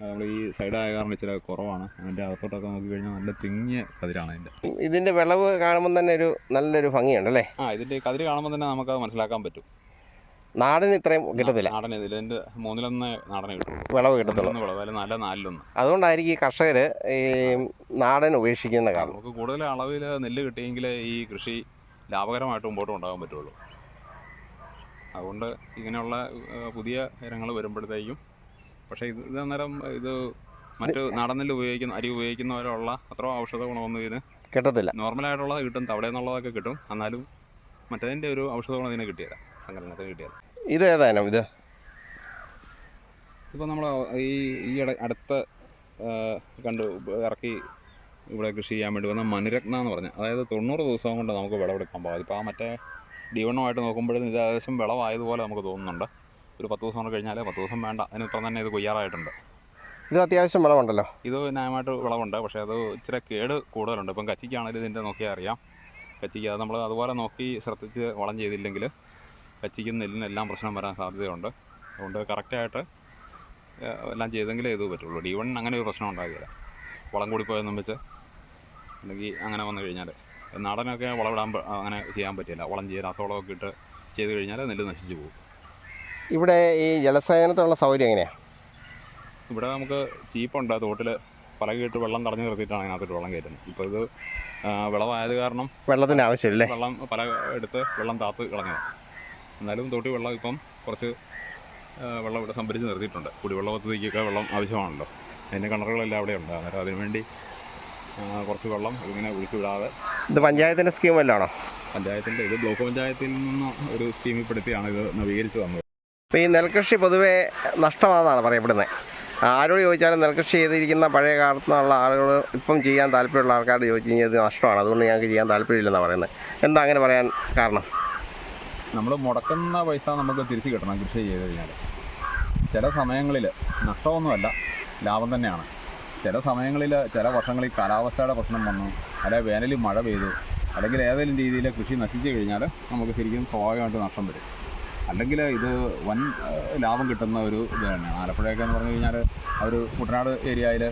നമ്മൾ ഈ സൈഡായ കാരണം ഇച്ചിരി കുറവാണ്. അതിന്റെ അകത്തോട്ടൊക്കെ നോക്കി കഴിഞ്ഞാൽ നല്ല തിങ്ങിയ കതിരാണ് അതിന്റെ ഇതിന്റെ വിളവ് കാണുമ്പോൾ തന്നെ ഒരു നല്ലൊരു ഭംഗിയുണ്ട് അല്ലേ? ആ ഇതിന്റെ കതിര് കാണുമ്പോൾ തന്നെ നമുക്കത് മനസ്സിലാക്കാൻ പറ്റും. നാടിന് ഇത്രയും കിട്ടത്തില്ല. നാടൻ ഇതിന്റെ മൂന്നിലൊന്ന് നാടനെ കിട്ടുള്ളൂ വിളവ് കിട്ടത്തുള്ളൂ. വിളവ് അല്ലെങ്കിൽ നാലിലൊന്ന് അതുകൊണ്ടായിരിക്കും ഈ കർഷകർ ഈ നാടൻ ഉപേക്ഷിക്കുന്ന കാരണം നമുക്ക് കൂടുതൽ അളവിൽ നെല്ല് കിട്ടിയെങ്കിൽ ഈ കൃഷി ലാഭകരമായിട്ട് മുമ്പോട്ട് കൊണ്ടുപോകാൻ പറ്റുള്ളൂ. അതുകൊണ്ട് ഇങ്ങനെയുള്ള പുതിയ ഇനങ്ങൾ വരുമ്പോഴത്തേക്കും പക്ഷേ ഇത് ഇത് അന്നേരം ഇത് മറ്റ് നാടൻ നെല്ല് ഉപയോഗിക്കുന്ന അരി ഉപയോഗിക്കുന്നവരുള്ള അത്ര ഔഷധ ഗുണമൊന്നും ഇതിന് കിട്ടത്തില്ല. നോർമലായിട്ടുള്ളത് കിട്ടും തവിടെ നിന്നുള്ളതൊക്കെ കിട്ടും. എന്നാലും മറ്റേതിന്റെ ഒരു ഔഷധ ഗുണം ഇതിന് കിട്ടിയല്ല സങ്കലനത്തിന് കിട്ടിയത്. ഇത് ഏതായാലും ഇത്? ഇപ്പോൾ നമ്മൾ ഈ ഈ അടുത്ത കണ്ട് ഇറക്കി ഇവിടെ കൃഷി ചെയ്യാൻ വേണ്ടി വന്ന മനുരത്ന എന്ന് പറഞ്ഞ. അതായത് തൊണ്ണൂറ് ദിവസം കൊണ്ട് നമുക്ക് വിളവെടുക്കാൻ പോകാം. ഇപ്പോൾ ആ മറ്റേ ഡിവണ്ണമായിട്ട് നോക്കുമ്പോഴും ഇത് ഏകദേശം വിളവായതുപോലെ നമുക്ക് തോന്നുന്നുണ്ട്. ഒരു പത്ത് ദിവസം കൊണ്ട് കഴിഞ്ഞാൽ പത്ത് ദിവസം വേണ്ട. അതിന് ഇപ്പം തന്നെ ഇത് കൊയ്യാറായിട്ടുണ്ട്. ഇത് അത്യാവശ്യം വിളവുണ്ടല്ലോ? ഇത് ന്യായമായിട്ട് വിളവുണ്ട്. പക്ഷേ അത് ഇച്ചിരി കേട് കൂടുതലുണ്ട്. ഇപ്പം കച്ചിക്കാണെങ്കിലും ഇതിന്റെ നോക്കിയാൽ അറിയാം. കച്ചിക്ക് അത് നമ്മൾ അതുപോലെ നോക്കി ശ്രദ്ധിച്ച് വളം ചെയ്തില്ലെങ്കിൽ കച്ചിക്കും നെല്ലിനെല്ലാം പ്രശ്നം വരാൻ സാധ്യതയുണ്ട്. അതുകൊണ്ട് കറക്റ്റായിട്ട് എല്ലാം ചെയ്തെങ്കിലേ ഇത് പറ്റുള്ളൂ. ഡി വൺ അങ്ങനെ ഒരു പ്രശ്നം ഉണ്ടാകില്ല. വളം കൂടി പോയെന്ന് വെച്ച് അല്ലെങ്കിൽ അങ്ങനെ വന്നു കഴിഞ്ഞാൽ നാടനൊക്കെ വളമിടാൻ പ- അങ്ങനെ ചെയ്യാൻ പറ്റില്ല. വളം ചെയ്യാൻ രാസവളമൊക്കെ ഇട്ട് ചെയ്ത് കഴിഞ്ഞാൽ നെല്ല് നശിച്ചു പോകും. ഇവിടെ ഈ ജലസേചനത്തിനുള്ള സൗകര്യം എങ്ങനെയാണ് ഇവിടെ നമുക്ക് ചീപ്പുണ്ട്. തോട്ടിൽ പലകിട്ട് വെള്ളം തടഞ്ഞു നിർത്തിയിട്ടാണ് അതിനകത്തോട്ട് വെള്ളം കയറ്റുന്നത്. ഇപ്പോൾ ഇത് വിളവായത് കാരണം വെള്ളത്തിന്റെ ആവശ്യമില്ലേ? വെള്ളം പല എടുത്ത് വെള്ളം താത്ത് കളഞ്ഞതാണ്. എന്നാലും തോട്ടി വെള്ളം ഇപ്പം കുറച്ച് വെള്ളം ഇവിടെ സംഭരിച്ച് നിർത്തിയിട്ടുണ്ട്. കുടിവെള്ള പദ്ധതിക്കൊക്കെ വെള്ളം ആവശ്യമാണല്ലോ. അതിന്റെ കിണറുകളെല്ലാം അവിടെ ഉണ്ട്. അന്നേരം അതിനുവേണ്ടി വേണ്ടി കുറച്ച് വെള്ളം ഇങ്ങനെ ഒഴുക്കി വിടാതെ ഇത് പഞ്ചായത്തിന്റെ സ്കീം വല്ലതാണോ? പഞ്ചായത്തിന്റെ ഇത് ബ്ലോക്ക് പഞ്ചായത്തിൽ നിന്ന് ഒരു സ്കീമിൽ പെടുത്തിയാണ് ഇത് നവീകരിച്ച് തന്നത്. ഇപ്പോൾ ഈ നെൽകൃഷി പൊതുവേ നഷ്ടമാണെന്നാണ് പറയപ്പെടുന്നത്. ആരോട് ചോദിച്ചാലും നെൽകൃഷി ചെയ്തിരിക്കുന്ന പഴയ കാലത്തുനിന്നുള്ള ആളുകൾ ഇപ്പം ചെയ്യാൻ താല്പര്യമുള്ള ആൾക്കാരോട് ചോദിച്ചു കഴിഞ്ഞാൽ ഇത് നഷ്ടമാണ്. അതുകൊണ്ട് ഞങ്ങൾക്ക് ചെയ്യാൻ താല്പര്യമില്ലെന്നാണ് പറയുന്നത്. എന്താ അങ്ങനെ പറയാൻ കാരണം? നമ്മൾ മുടക്കുന്ന പൈസ നമുക്ക് തിരിച്ച് കിട്ടണം കൃഷി ചെയ്ത് കഴിഞ്ഞാൽ ചില സമയങ്ങളിൽ നഷ്ടമൊന്നുമല്ല ലാഭം തന്നെയാണ്. ചില സമയങ്ങളിൽ ചില വർഷങ്ങളിൽ കാലാവസ്ഥയുടെ പ്രശ്നം വന്നു അല്ലെങ്കിൽ വേനലിൽ മഴ പെയ്തു അല്ലെങ്കിൽ ഏതെങ്കിലും രീതിയിൽ കൃഷി നശിച്ചു കഴിഞ്ഞാൽ നമുക്ക് ശരിക്കും സ്വാഭാവികമായിട്ട് നഷ്ടം വരും. അല്ലെങ്കിൽ ഇത് വൻ ലാഭം കിട്ടുന്ന ഒരു ഇത് തന്നെയാണ്. ആലപ്പുഴയൊക്കെ എന്ന് പറഞ്ഞു കഴിഞ്ഞാൽ ഒരു കുട്ടനാട് ഏരിയയിൽ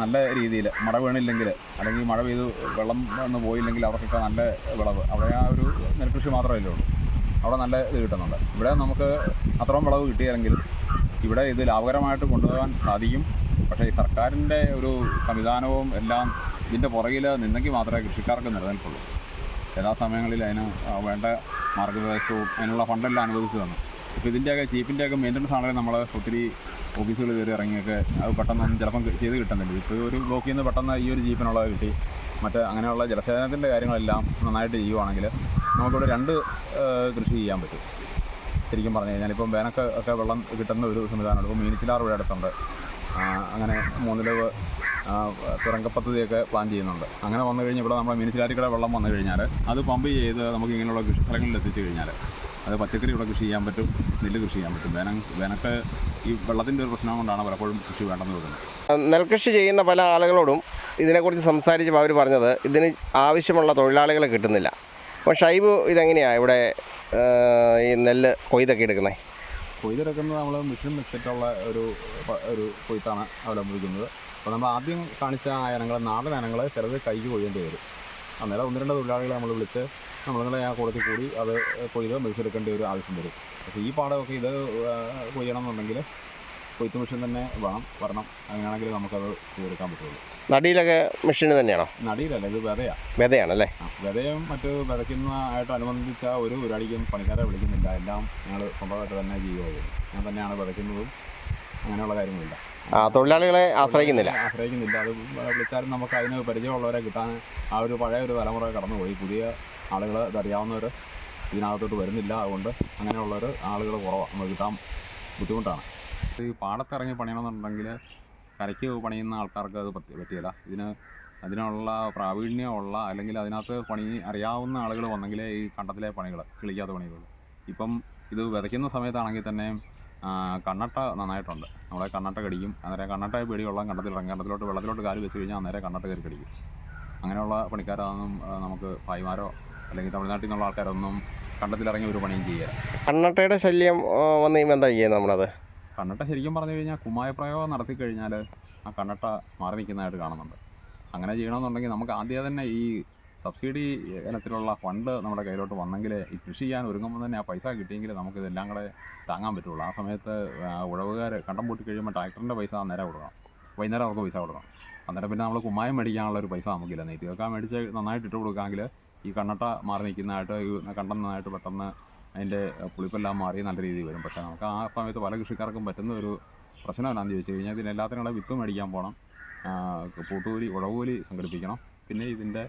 നല്ല രീതിയിൽ മഴ വീണില്ലെങ്കിൽ അല്ലെങ്കിൽ മഴ പെയ്ത് വെള്ളം വന്ന് പോയില്ലെങ്കിൽ അവർക്കൊക്കെ നല്ല വിളവ്. അവിടെ ആ ഒരു നെൽകൃഷി മാത്രമല്ലേ ഉള്ളൂ. അവിടെ നല്ല ഇത് കിട്ടുന്നുണ്ട്. ഇവിടെ നമുക്ക് അത്രയും വിളവ് കിട്ടിയില്ലെങ്കിൽ ഇവിടെ ഇത് ലാഭകരമായിട്ട് കൊണ്ടുപോകാൻ സാധിക്കും. പക്ഷേ ഈ സർക്കാരിന്റെ ഒരു സംവിധാനവും എല്ലാം ഇതിന്റെ പുറകിൽ നിന്നെങ്കിൽ മാത്രമേ കൃഷിക്കാർക്ക് നിലനിൽക്കുള്ളൂ എല്ലാ സമയങ്ങളിൽ അതിന് വേണ്ട മാർഗനിർദ്ദേശവും അതിനുള്ള ഫണ്ടെല്ലാം അനുവദിച്ചു തന്നു. ഇപ്പോൾ ഇതിന്റെയൊക്കെ ചീപ്പിന്റെയൊക്കെ മെയിന്റനൻസ് ആണെങ്കിൽ നമ്മൾ ഒത്തിരി ഓഫീസുകൾ കയറി ഇറങ്ങിയൊക്കെ അത് പെട്ടെന്നൊന്നും ചിലപ്പം ചെയ്ത് കിട്ടുന്നില്ല. ഇപ്പോൾ ഒരു ബ്ലോക്കിൽ നിന്ന് പെട്ടെന്ന് ഈ ഒരു ജീപ്പിനുള്ളത് കിട്ടി. മറ്റ് അങ്ങനെയുള്ള ജലസേചനത്തിന്റെ കാര്യങ്ങളെല്ലാം നന്നായിട്ട് ചെയ്യുവാണെങ്കിൽ നമുക്കിവിടെ രണ്ട് കൃഷി ചെയ്യാൻ പറ്റും. ശരിക്കും പറഞ്ഞു കഴിഞ്ഞാൽ ഇപ്പം വേനൊക്കെ ഒക്കെ വെള്ളം കിട്ടുന്ന ഒരു സംവിധാനമാണ് ഇപ്പോൾ മീനിച്ചിലാർ ഇവിടെ അടുത്തുണ്ട്. അങ്ങനെ മൂന്നിലവ് തുറങ്ക പദ്ധതിയൊക്കെ പ്ലാൻ ചെയ്യുന്നുണ്ട്. അങ്ങനെ വന്നു കഴിഞ്ഞാൽ ഇവിടെ നമ്മുടെ മീനിച്ചിലാറ്റിക്കടെ വെള്ളം വന്നു കഴിഞ്ഞാൽ അത് പമ്പ് ചെയ്ത് നമുക്ക് ഇങ്ങനെയുള്ള കൃഷി സ്ഥലങ്ങളിൽ എത്തിച്ചു കഴിഞ്ഞാൽ അത് പച്ചക്കറി ഇവിടെ കൃഷി ചെയ്യാൻ പറ്റും നെല്ല് കൃഷി ചെയ്യാൻ പറ്റും. വേന വേനൊക്കെ ഈ വെള്ളത്തിന്റെ ഒരു പ്രശ്നം കൊണ്ടാണ് പലപ്പോഴും കൃഷി വേണ്ടെന്ന് വരുന്നത് നെൽകൃഷി ചെയ്യുന്ന പല ആളുകളോടും ഇതിനെക്കുറിച്ച് സംസാരിച്ചപ്പോൾ അവർ പറഞ്ഞത് ഇതിന് ആവശ്യമുള്ള തൊഴിലാളികളെ കിട്ടുന്നില്ല. അപ്പോൾ ഷൈബ് ഇതെങ്ങനെയാണ് ഇവിടെ ഈ നെല്ല് കൊയ്തൊക്കെ എടുക്കുന്നത് കൊയ്തെടുക്കുന്നത് നമ്മൾ മിഷൻ വെച്ചിട്ടുള്ള ഒരു ഒരു കൊയ്ത്താണ് അവലംബിക്കുന്നത്. അപ്പോൾ നമ്മൾ ആദ്യം കാണിച്ച ആ ഇനങ്ങൾ നാടൻ ഇനങ്ങൾ ചിലത് കൈക്ക് കൊയ്യേണ്ടി വരും. അന്നേരം ഒന്ന് രണ്ട് തൊഴിലാളികളെ നമ്മൾ വിളിച്ച് നമ്മളിങ്ങനെ ആ കൂടത്തിൽ കൂടി അത് കൊയ്ത് മെതിച്ചെടുക്കേണ്ട ഒരു ആവശ്യം വരും. പക്ഷേ ഈ പാടമൊക്കെ ഇത് കൊയ്യണം എന്നുണ്ടെങ്കിൽ കൊയ്ത്ത് മെഷീൻ തന്നെ വേണം. വരണം അങ്ങനെയാണെങ്കിൽ നമുക്കത് കൊടുക്കാൻ പറ്റുള്ളൂ. നടിയിലൊക്കെ മെഷീൻ തന്നെയാണോ? നടിയിലല്ല ഇത് വിതയാണ് വിതയാണല്ലേ? ആ, വിതയും മറ്റ് വിതയ്ക്കുന്നതായിട്ട് അനുബന്ധിച്ച ഒരു പരിപാടിക്കും പണിക്കാരെ വിളിക്കുന്നില്ല. എല്ലാം ഞങ്ങൾ സ്വന്തമായിട്ട് തന്നെ ചെയ്യുകയുള്ളൂ ഞാൻ തന്നെയാണ് വിതയ്ക്കുന്നതും അങ്ങനെയുള്ള കാര്യങ്ങളില്ല. ആ തൊഴിലാളികളെ ആശ്രയിക്കുന്നില്ല. ആശ്രയിക്കുന്നില്ല. അത് വിളിച്ചാലും നമുക്ക് അതിന് പരിചയമുള്ളവരെ കിട്ടാൻ ആ ഒരു പഴയ ഒരു തലമുറ കടന്നുപോയി. പുതിയ ആളുകൾ ഇതറിയാവുന്നവർ ഇതിനകത്തോട്ട് വരുന്നില്ല. അതുകൊണ്ട് അങ്ങനെയുള്ളവർ ആളുകൾ കുറവാണ് നമുക്ക് കിട്ടാൻ ബുദ്ധിമുട്ടാണ്. ഈ പാടത്തിറങ്ങി പണിയണമെന്നുണ്ടെങ്കിൽ കരയ്ക്ക് പണിയുന്ന ആൾക്കാർക്ക് അത് പറ്റി പറ്റിയല്ല. ഇതിന് അതിനുള്ള പ്രാവീണ്യമുള്ള അല്ലെങ്കിൽ അതിനകത്ത് പണി അറിയാവുന്ന ആളുകൾ വന്നെങ്കിലേ ഈ കണ്ടത്തിലെ പണികൾ കിളിക്കാത്ത പണികൾ ഇപ്പം ഇത് വിതയ്ക്കുന്ന സമയത്താണെങ്കിൽ തന്നെ കണ്ണട്ട നന്നായിട്ടുണ്ട്. നമ്മളെ കണ്ണട്ട കടിക്കും. അന്നേരം കണ്ണട്ട പേടിയുള്ള കണ്ടത്തിൽ ഇറങ്ങി കണ്ടത്തിലോട്ട് വെള്ളത്തിലോട്ട് കാൽ വെച്ച് കഴിഞ്ഞാൽ അന്നേരം കണ്ണട്ട കയറി കടിക്കും. അങ്ങനെയുള്ള പണിക്കാരാണെന്നും നമുക്ക് ഭായിമാരോ അല്ലെങ്കിൽ തമിഴ്നാട്ടിൽ നിന്നുള്ള ആൾക്കാരൊന്നും കണ്ടത്തിലിറങ്ങി ഒരു പണിയും ചെയ്യുക കണ്ണട്ടയുടെ ശല്യം വന്നു കഴിയുമ്പോൾ എന്താ നമ്മളത്? കണ്ണട്ട ശരിക്കും പറഞ്ഞു കഴിഞ്ഞാൽ കുമായപ്രയോഗം നടത്തി കഴിഞ്ഞാൽ ആ കണ്ണട്ട മാറി നിൽക്കുന്നതായിട്ട് കാണുന്നുണ്ട്. അങ്ങനെ ചെയ്യണമെന്നുണ്ടെങ്കിൽ നമുക്ക് ആദ്യം തന്നെ ഈ സബ്സിഡി ഇനത്തിലുള്ള ഫണ്ട് നമ്മുടെ കയ്യിലോട്ട് വന്നെങ്കിൽ ഈ കൃഷി ചെയ്യാൻ ഒരുങ്ങുമ്പോൾ തന്നെ ആ പൈസ കിട്ടിയെങ്കിൽ നമുക്ക് ഇതെല്ലാം കൂടെ താങ്ങാൻ പറ്റുള്ളൂ. ആ സമയത്ത് ഉഴവുകാർ കണ്ടം പൂട്ടി കഴിയുമ്പോൾ ട്രാക്ടറിന്റെ പൈസ അന്നേരം കൊടുക്കണം. വൈകുന്നേരം അവർക്ക് പൈസ കൊടുക്കണം. അന്നേരം പിന്നെ നമ്മൾ കുമ്മായം മേടിക്കാനുള്ള ഒരു പൈസ നമുക്കില്ല. നെയ്ത്ത് വെക്കാൻ മേടിച്ച് നന്നായിട്ട് ഇട്ട് കൊടുക്കാമെങ്കിൽ ഈ കണ്ണട്ട മാറി നിൽക്കുന്നതായിട്ട് ഈ കണ്ടം നന്നായിട്ട് പെട്ടെന്ന് അതിന്റെ പുളിപ്പെല്ലാം മാറി നല്ല രീതിയിൽ വരും. പക്ഷേ നമുക്ക് ആ സമയത്ത് പല കൃഷിക്കാർക്കും പറ്റുന്ന ഒരു പ്രശ്നം എന്നാന്ന് ചോദിച്ചു കഴിഞ്ഞാൽ ഇതിന് എല്ലാത്തിനുള്ള വിത്ത് മേടിക്കാൻ പോകണം. പൂട്ടുകൂലി ഉഴവുകൂലി സംഘടിപ്പിക്കണം. പിന്നെ ഇതിന്റെ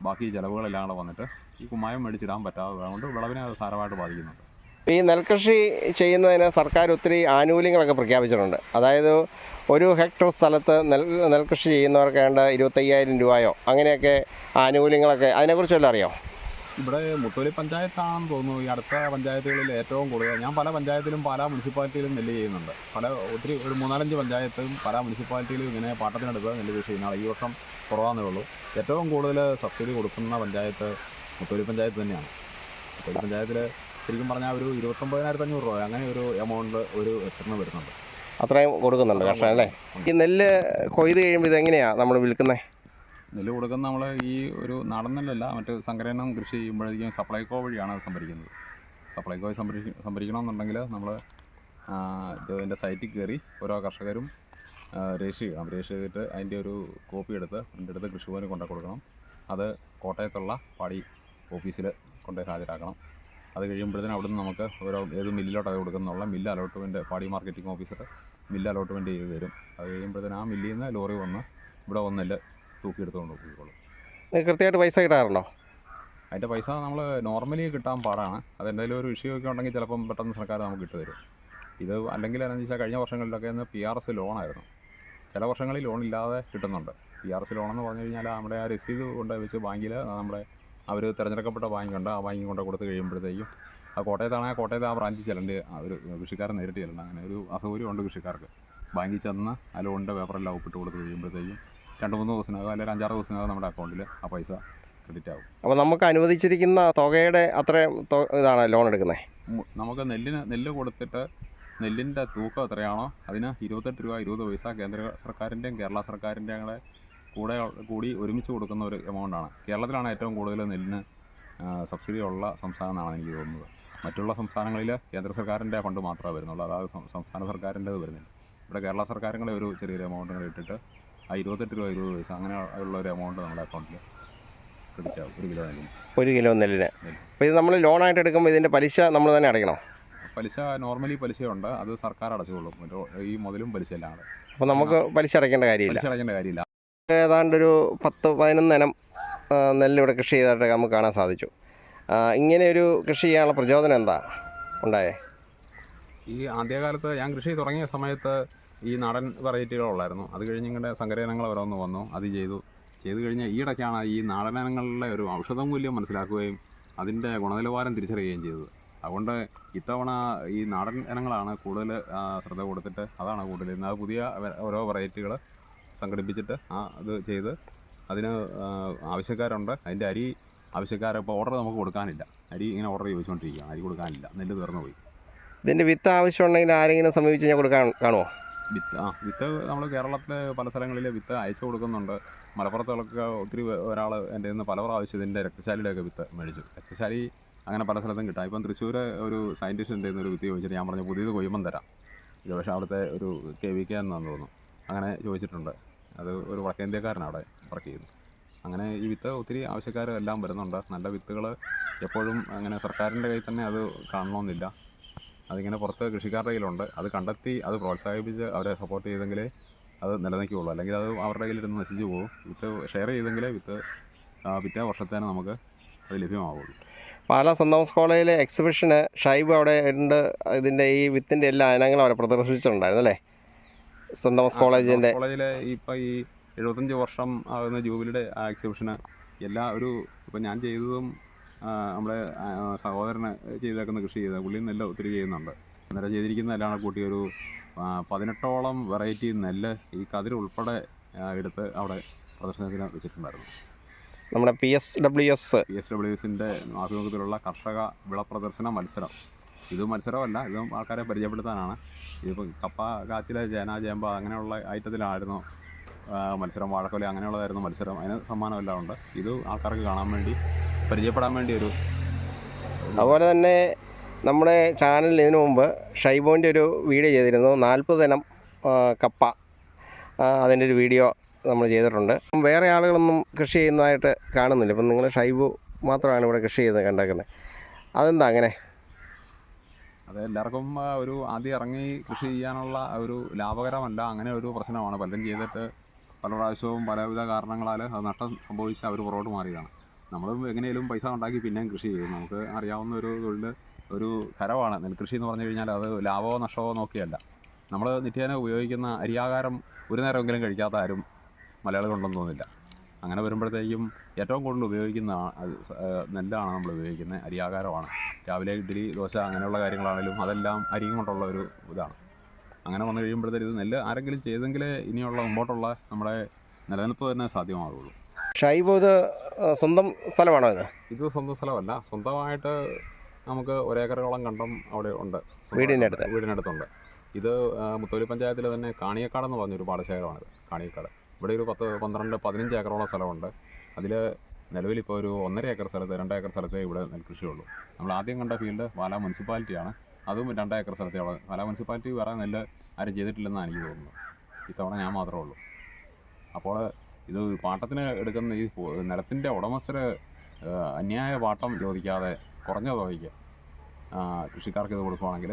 ബാക്കി ചിലവുകളെല്ലാം കൂടെ വന്നിട്ട് ഈ കുമ്മായം മേടിച്ചിടാൻ പറ്റാതെ അതുകൊണ്ട് വിളവിനെ അത് സാരമായിട്ട് ബാധിക്കുന്നുണ്ട്. ഈ നെൽകൃഷി ചെയ്യുന്നതിന് സർക്കാർ ഒത്തിരി ആനുകൂല്യങ്ങളൊക്കെ പ്രഖ്യാപിച്ചിട്ടുണ്ട്. അതായത് ഒരു ഹെക്ടർ സ്ഥലത്ത് നെൽ നെൽകൃഷി ചെയ്യുന്നവർക്ക് വേണ്ട ഇരുപത്തയ്യായിരം രൂപയോ അങ്ങനെയൊക്കെ ആനുകൂല്യങ്ങളൊക്കെ അതിനെക്കുറിച്ച് വല്ലതും അറിയോ? ഇവിടെ മുത്തോലി പഞ്ചായത്താണെന്ന് തോന്നുന്നു. ഈ അടുത്ത പഞ്ചായത്തുകളിൽ ഏറ്റവും കൂടുതൽ ഞാൻ പല പഞ്ചായത്തിലും പല മുനിസിപ്പാലിറ്റിയിലും നെല്ല് ചെയ്യുന്നുണ്ട്. പല ഒത്തിരി ഒരു മൂന്നാലഞ്ച് പഞ്ചായത്തും പല മുനിസിപ്പാലിറ്റിയിലും ഇങ്ങനെ പാട്ടത്തിനെടുത്ത് നെല്ല് കൃഷി ചെയ്യുന്ന ഈ വർഷം കുറവാന്നേ ഉള്ളൂ. ഏറ്റവും കൂടുതൽ സബ്സിഡി കൊടുക്കുന്ന പഞ്ചായത്ത് മുത്തോലി പഞ്ചായത്ത് തന്നെയാണ്. മുത്തോലി പഞ്ചായത്തിൽ ശരിക്കും പറഞ്ഞാൽ ഒരു ഇരുപത്തൊമ്പതിനായിരത്തി അഞ്ഞൂറ് രൂപ അങ്ങനെ ഒരു എമൗണ്ട് ഒരു ഹെക്ടറിന് വരുന്നുണ്ട്. അത്രയും കൊടുക്കുന്നുണ്ട് കർഷകൻ അല്ലേ? ഈ നെല്ല് കൊയ്ത് കഴിയുമ്പോൾ ഇതെങ്ങനെയാണ് നമ്മൾ വിൽക്കുന്നത് നെല്ല് കൊടുക്കുന്ന നമ്മൾ ഈ ഒരു നാടൻ നെല്ലല്ല മറ്റ് സംഗ്രഹണം കൃഷി ചെയ്യുമ്പോഴേക്കും സപ്ലൈകോ വഴിയാണ് അത് സംഭരിക്കുന്നത്. സപ്ലൈകോ സംഭരി സംഭരിക്കണമെന്നുണ്ടെങ്കിൽ നമ്മൾ ഇതിന്റെ സൈറ്റിൽ കയറി ഓരോ കർഷകരും രജിസ്റ്റർ ചെയ്യണം. രജിസ്റ്റർ ചെയ്തിട്ട് അതിന്റെ ഒരു കോപ്പി എടുത്ത് അതിന്റെ അടുത്ത് കൃഷിഭവന് കൊണ്ടു കൊടുക്കണം. അത് കോട്ടയത്തുള്ള പാടി ഓഫീസിൽ കൊണ്ടുപോയി ഹാജരാക്കണം. അത് കഴിയുമ്പോഴത്തേനും അവിടുന്ന് നമുക്ക് ഓരോ ഏത് മില്ലിലോട്ട് അത് കൊടുക്കുന്നുള്ള mill allotment paddy marketing officer mill allotment ചെയ്ത് തരും. അത് കഴിയുമ്പോഴത്തേനും ആ മില്ലിൽ നിന്ന് ലോറി വന്ന് ഇവിടെ വന്ന് നെല്ല് തൂക്കിയെടുത്തുകൊണ്ട് പോയിക്കോളും. കൃത്യമായിട്ട് പൈസ കിട്ടാറുണ്ടോ? അതിന്റെ പൈസ നമ്മൾ നോർമലി കിട്ടാൻ പാടാണ്. അതെന്തെങ്കിലും ഒരു ഇഷ്യൂ ഒക്കെ ഉണ്ടെങ്കിൽ ചിലപ്പം പെട്ടെന്ന് സർക്കാർ നമുക്ക് ഇട്ട് തരും. ഇത് അല്ലെങ്കിൽ എന്താണെന്ന് വെച്ചാൽ കഴിഞ്ഞ വർഷങ്ങളിലൊക്കെ ഒന്ന് പി ആർ എസ് ലോണായിരുന്നു ചില വർഷങ്ങളിൽ ലോൺ ഇല്ലാതെ കിട്ടുന്നുണ്ട്. പി ആർ എസ് ലോൺ എന്ന് പറഞ്ഞു കഴിഞ്ഞാൽ നമ്മുടെ ആ രസീത് കൊണ്ട് വെച്ച് ബാങ്കിൽ നമ്മുടെ അവർ തിരഞ്ഞെടുക്കപ്പെട്ട ബാങ്കുണ്ട് ആ ബാങ്കിൽ കൊണ്ട് കൊടുത്ത് കഴിയുമ്പോഴത്തേക്കും ആ കോട്ടയത്താണെങ്കിൽ കോട്ടയത്ത് ആ ബ്രാഞ്ചിൽ ചെല്ലേണ്ട ആ ഒരു കൃഷിക്കാരൻ നേരിട്ട് ചെല്ലണം. അങ്ങനെ ഒരു അസൗകര്യമുണ്ട് കൃഷിക്കാർക്ക്. ബാങ്കിൽ ചെന്ന് ആ ലോണിന്റെ പേപ്പറെല്ലാം ഒപ്പിട്ട് കൊടുത്ത് കഴിയുമ്പോഴത്തേക്കും രണ്ട് മൂന്ന് ദിവസത്തിനകം അല്ലെങ്കിൽ അഞ്ചാറ് ദിവസത്തിനകം നമ്മുടെ അക്കൗണ്ടിൽ ആ പൈസ ക്രെഡിറ്റ് ആകും അപ്പോൾ നമുക്ക് അനുവദിച്ചിരിക്കുന്ന തുകയുടെ അത്രയും ഇതാണ് ലോൺ എടുക്കുന്നത് നമുക്ക് നെല്ലിന് നെല്ല് കൊടുത്തിട്ട് നെല്ലിന്റെ തൂക്കം എത്രയാണോ അതിന് ഇരുപത്തെട്ട് രൂപ ഇരുപത് പൈസ കേന്ദ്ര സർക്കാരിന്റെയും കേരള സർക്കാരിന്റെയും കൂടെ കൂടെ ഒരുമിച്ച് കൊടുക്കുന്ന ഒരു എമൗണ്ടാണ് കേരളത്തിലാണ് ഏറ്റവും കൂടുതൽ നെല്ലിന് സബ്സിഡി ഉള്ള സംസ്ഥാനം എന്നാണ് എനിക്ക് തോന്നുന്നത്. മറ്റുള്ള സംസ്ഥാനങ്ങളിൽ കേന്ദ്ര സർക്കാരിന്റെ ഫണ്ട് മാത്രമേ വരുന്നുള്ളൂ. അതായത് സംസ്ഥാന സർക്കാരിന്റെത് വരുന്നില്ല. ഇവിടെ കേരള സർക്കാരും ഒരു ചെറിയൊരു എമൗണ്ട് കൂടെ ഇട്ടിട്ട് ആ ഇരുപത്തെട്ട് രൂപ ഇരുപത് പൈസ അങ്ങനെ ഉള്ള ഒരു എമൗണ്ട് നമ്മുടെ അക്കൗണ്ടിൽ ക്രെഡിറ്റ് ആവും. ഒരു കിലോ നെല്ലിന്. ഒരു കിലോ നെല്ലിന്. അപ്പോൾ ഇത് നമ്മൾ ലോണായിട്ട് എടുക്കുമ്പോൾ ഇതിന്റെ പലിശ നമ്മൾ തന്നെ അടയ്ക്കണം? പലിശ നോർമലി പലിശയുണ്ട്. അത് സർക്കാർ അടച്ചുകൊള്ളും. മറ്റോ ഈ മുതലും പലിശ എല്ലാം അപ്പോൾ നമുക്ക് പലിശ അടയ്ക്കേണ്ട കാര്യമില്ല. പലിശ അടയ്ക്കേണ്ട കാര്യമില്ല. ഏതാണ്ടൊരു പത്ത് പതിനൊന്ന് നെല്ലിവിടെ കൃഷി ചെയ്തതായിട്ട് നമുക്ക് കാണാൻ സാധിച്ചു. ഇങ്ങനെയൊരു കൃഷി ചെയ്യാനുള്ള പ്രചോദനം എന്താ? ഉണ്ടായേ? ഈ ആദ്യകാലത്ത് ഞാൻ കൃഷി തുടങ്ങിയ സമയത്ത് ഈ നാടൻ വെറൈറ്റികളുള്ളായിരുന്നു അത് കഴിഞ്ഞ് ഇങ്ങനെ സങ്കരയിനങ്ങൾ ഓരോന്ന് വന്നു. അത് ചെയ്തു. ചെയ്തു കഴിഞ്ഞ് ഈയിടയ്ക്കാണ് ഈ നാടനിനങ്ങളിലെ ഒരു ഔഷധ മൂല്യം മനസ്സിലാക്കുകയും അതിന്റെ ഗുണനിലവാരം തിരിച്ചറിയുകയും ചെയ്തത്. അതുകൊണ്ട് ഇത്തവണ ഈ നാടൻ ഇനങ്ങളാണ് കൂടുതൽ ശ്രദ്ധ കൊടുത്തിട്ട് അതാണ് കൂടുതൽ ഇന്ന് പുതിയ ഓരോ വെറൈറ്റികൾ സംഘടിപ്പിച്ചിട്ട് ആ അത് ചെയ്ത് അതിന് ആവശ്യക്കാരുണ്ട്. അതിന്റെ അരി ആവശ്യക്കാരെ ഇപ്പോൾ ഓർഡർ നമുക്ക് കൊടുക്കാനില്ല. അരി ഇങ്ങനെ ഓർഡർ ചോദിച്ചുകൊണ്ടിരിക്കുക അരി കൊടുക്കാനില്ല. നെല്ല് തീർന്നു പോയി ഇതിന്റെ വിത്ത് ആവശ്യമുണ്ടെങ്കിൽ ആരെങ്കിലും സമീപിച്ച് ഞാൻ കൊടുക്കാൻ കാണുമോ? വിത്ത് ആ വിത്ത് നമ്മൾ കേരളത്തിലെ പല സ്ഥലങ്ങളിൽ വിത്ത് അയച്ചു കൊടുക്കുന്നുണ്ട്. മലപ്പുറത്തുകളൊക്കെ ഒത്തിരി ഒരാൾ എന്റെ നിന്ന് പല പ്രാവശ്യം ഇതിന്റെ രക്തശാലിയുടെയൊക്കെ വിത്ത് മേടിച്ചു. രക്തശാലി അങ്ങനെ പല സ്ഥലത്തും കിട്ടാം. ഇപ്പം തൃശ്ശൂർ ഒരു സയന്റിസ്റ്റ് എന്റെ നിന്ന് ഒരു വിത്ത് ചോദിച്ചിട്ട് ഞാൻ പറഞ്ഞു പുതിയത് കൊയ്യുമ്പം തരാം. ഇത് പക്ഷേ അവിടുത്തെ ഒരു കെ വി കെ എന്നാന്ന് തോന്നുന്നു. അങ്ങനെ ചോദിച്ചിട്ടുണ്ട്. അത് ഒരു വടക്കേന്ത്യക്കാരനാണ് അവിടെ വർക്ക് ചെയ്യുന്നത് അങ്ങനെ ഈ വിത്ത് ഒത്തിരി ആവശ്യക്കാർ എല്ലാം വരുന്നുണ്ട്. നല്ല വിത്തുകൾ എപ്പോഴും അങ്ങനെ സർക്കാരിന്റെ കയ്യിൽ തന്നെ അത് കാണണമെന്നില്ല അതിങ്ങനെ പുറത്ത് കൃഷിക്കാരുടെ കയ്യിലുണ്ട്. അത് കണ്ടെത്തി അത് പ്രോത്സാഹിപ്പിച്ച് അവരെ സപ്പോർട്ട് ചെയ്തെങ്കിലേ അത് നിലനിൽക്കുകയുള്ളൂ. അല്ലെങ്കിൽ അത് അവരുടെ കയ്യിലിരുന്ന് നശിച്ചു പോകും. വിത്ത് ഷെയർ ചെയ്തെങ്കിലേ വിത്ത് പിറ്റേ വർഷത്തേനെ നമുക്ക് അത് ലഭ്യമാവുള്ളൂ. പാലാ സെന്റ് തോമസ് കോളേജിലെ എക്സിബിഷന് ഷൈബ് അവിടെ ഉണ്ട്. ഇതിന്റെ ഈ വിത്തിന്റെ എല്ലാ ഇനങ്ങളും അവിടെ പ്രദർശിപ്പിച്ചിട്ടുണ്ടായിരുന്നു അല്ലേ? സെന്റ് തോമസ് കോളേജിന്റെ കോളേജിലെ ഇപ്പൊ ഈ എഴുപത്തഞ്ച് വർഷം ആകുന്ന ജൂബിലിയുടെ എക്സിബിഷന് എല്ലാ ഒരു ഇപ്പൊ ഞാൻ ചെയ്തതും നമ്മുടെ സഹോദരന് ചെയ്തേക്കുന്ന കൃഷി ചെയ്ത പുള്ളി നെല്ല് ഒത്തിരി ചെയ്യുന്നുണ്ട്. അന്നേരം ചെയ്തിരിക്കുന്ന എല്ലാം കൂട്ടി ഒരു പതിനെട്ടോളം വെറൈറ്റി നെല്ല് ഈ കതിർ ഉൾപ്പെടെ എടുത്ത് അവിടെ പ്രദർശനത്തിന് വെച്ചിട്ടുണ്ടായിരുന്നു. നമ്മുടെ P S W S P S W എസിന്റെ ആഭിമുഖ്യത്തിലുള്ള കർഷക വിള പ്രദർശന മത്സരം. ഇത് മത്സരമല്ല ഇത് ആൾക്കാരെ പരിചയപ്പെടുത്താനാണ്. ഇതിപ്പോൾ കപ്പ കാച്ചിൽ ചേന ചേമ്പ അങ്ങനെയുള്ള ഐറ്റത്തിലായിരുന്നു മത്സരം. വാഴക്കൊല അങ്ങനെയുള്ളതായിരുന്നു മത്സരം. അതിന് സമ്മാനമെല്ലാം ഉണ്ട്. ഇത് ആൾക്കാർക്ക് കാണാൻ വേണ്ടി പരിചയപ്പെടാൻ വേണ്ടി ഒരു അതുപോലെ തന്നെ നമ്മുടെ ചാനലിൽ ഇതിനു മുമ്പ് ഷൈബോന്റെ ഒരു വീഡിയോ ചെയ്തിരുന്നു. നാൽപ്പത് ദിനം കപ്പ അതിന്റെ ഒരു വീഡിയോ നമ്മൾ ചെയ്തിട്ടുണ്ട്. വേറെ ആളുകളൊന്നും കൃഷി ചെയ്യുന്നതായിട്ട് കാണുന്നില്ല. ഇപ്പം നിങ്ങൾ ഷൈബു മാത്രമാണ് ഇവിടെ കൃഷി ചെയ്യുന്നത് കണ്ടേക്കുന്നത്. അതെന്താ അങ്ങനെ? അത് എല്ലാവർക്കും ഒരു ആദ്യം ഇറങ്ങി കൃഷി ചെയ്യാനുള്ള ഒരു ലാഭകരമല്ല അങ്ങനെ ഒരു പ്രശ്നമാണ്. പലരും ചെയ്തിട്ട് പല പ്രാവശ്യവും പലവിധ കാരണങ്ങളാൽ അത് നഷ്ടം സംഭവിച്ച് അവർ പുറകോട്ട് മാറിയതാണ് നമ്മൾ എങ്ങനെയും പൈസ ഉണ്ടാക്കി പിന്നെയും കൃഷി ചെയ്യും. നമുക്ക് അറിയാവുന്ന ഒരു തൊഴിൽ ഒരു കരവാണ്. നെൽകൃഷി എന്ന് പറഞ്ഞു കഴിഞ്ഞാൽ അത് ലാഭമോ നഷ്ടമോ നോക്കിയല്ല. നമ്മൾ നിത്യേന ഉപയോഗിക്കുന്ന അരിയാകാരം ഒരു നേരമെങ്കിലും കഴിക്കാത്ത ആരും മലയാളികളുണ്ടെന്ന് തോന്നുന്നില്ല. അങ്ങനെ വരുമ്പോഴത്തേക്കും ഏറ്റവും കൂടുതൽ ഉപയോഗിക്കുന്ന നെല്ലാണ് നമ്മൾ ഉപയോഗിക്കുന്നത്. അരി ആകാരമാണ് രാവിലെ ഇഡ്ഡലി ദോശ അങ്ങനെയുള്ള കാര്യങ്ങളാണെങ്കിലും അതെല്ലാം അരി കൊണ്ടുള്ള ഒരു ഇതാണ്. അങ്ങനെ വന്നു കഴിയുമ്പോഴത്തേക്ക് ഇത് നെല്ല് ആരെങ്കിലും ചെയ്തെങ്കിലേ ഇനിയുള്ള മുമ്പോട്ടുള്ള നമ്മുടെ നിലനിൽപ്പ് തന്നെ സാധ്യമാകുള്ളൂ ഷൈബ് ഇത് സ്വന്തം സ്ഥലമാണോ ഇത്? ഇത് സ്വന്തം സ്ഥലമല്ല. സ്വന്തമായിട്ട് നമുക്ക് ഒരേക്കറോളം കണ്ടം അവിടെ ഉണ്ട്. വീടിനടുത്ത്. അടുത്ത്? വീടിനടുത്തുണ്ട്. ഇത് മുത്തോലി പഞ്ചായത്തിൽ തന്നെ കാണിയക്കാട് എന്ന് പറഞ്ഞൊരു പാടശേഖരമാണിത്. കാണിയക്കാട്. ഇവിടെ ഒരു പത്ത് പന്ത്രണ്ട് പതിനഞ്ച് ഏക്കറോളം സ്ഥലമുണ്ട്. അതിൽ നിലവിലിപ്പോൾ ഒരു ഒന്നര ഏക്കർ സ്ഥലത്ത് രണ്ട് ഏക്കർ സ്ഥലത്തേ ഇവിടെ നെൽകൃഷിയുള്ളൂ. നമ്മൾ ആദ്യം കണ്ട ഫീൽഡ് പാലാ മുനിസിപ്പാലിറ്റിയാണ് അതും രണ്ട് ഏക്കർ സ്ഥലത്തേ ഉള്ളത് പാലാ മുനിസിപ്പാലിറ്റി വേറെ നെല്ല് ആരും ചെയ്തിട്ടില്ലെന്നാണ് എനിക്ക് തോന്നുന്നത്. ഇത്തവണ ഞാൻ മാത്രമേ ഉള്ളൂ. അപ്പോൾ ഇത് പാട്ടത്തിന് എടുക്കുന്ന ഈ നിലത്തിന്റെ ഉടമസ്ഥർ അന്യായ പാട്ടം ചോദിക്കാതെ കുറഞ്ഞ തുകയ്ക്ക് കൃഷിക്കാർക്ക് ഇത് കൊടുക്കുവാണെങ്കിൽ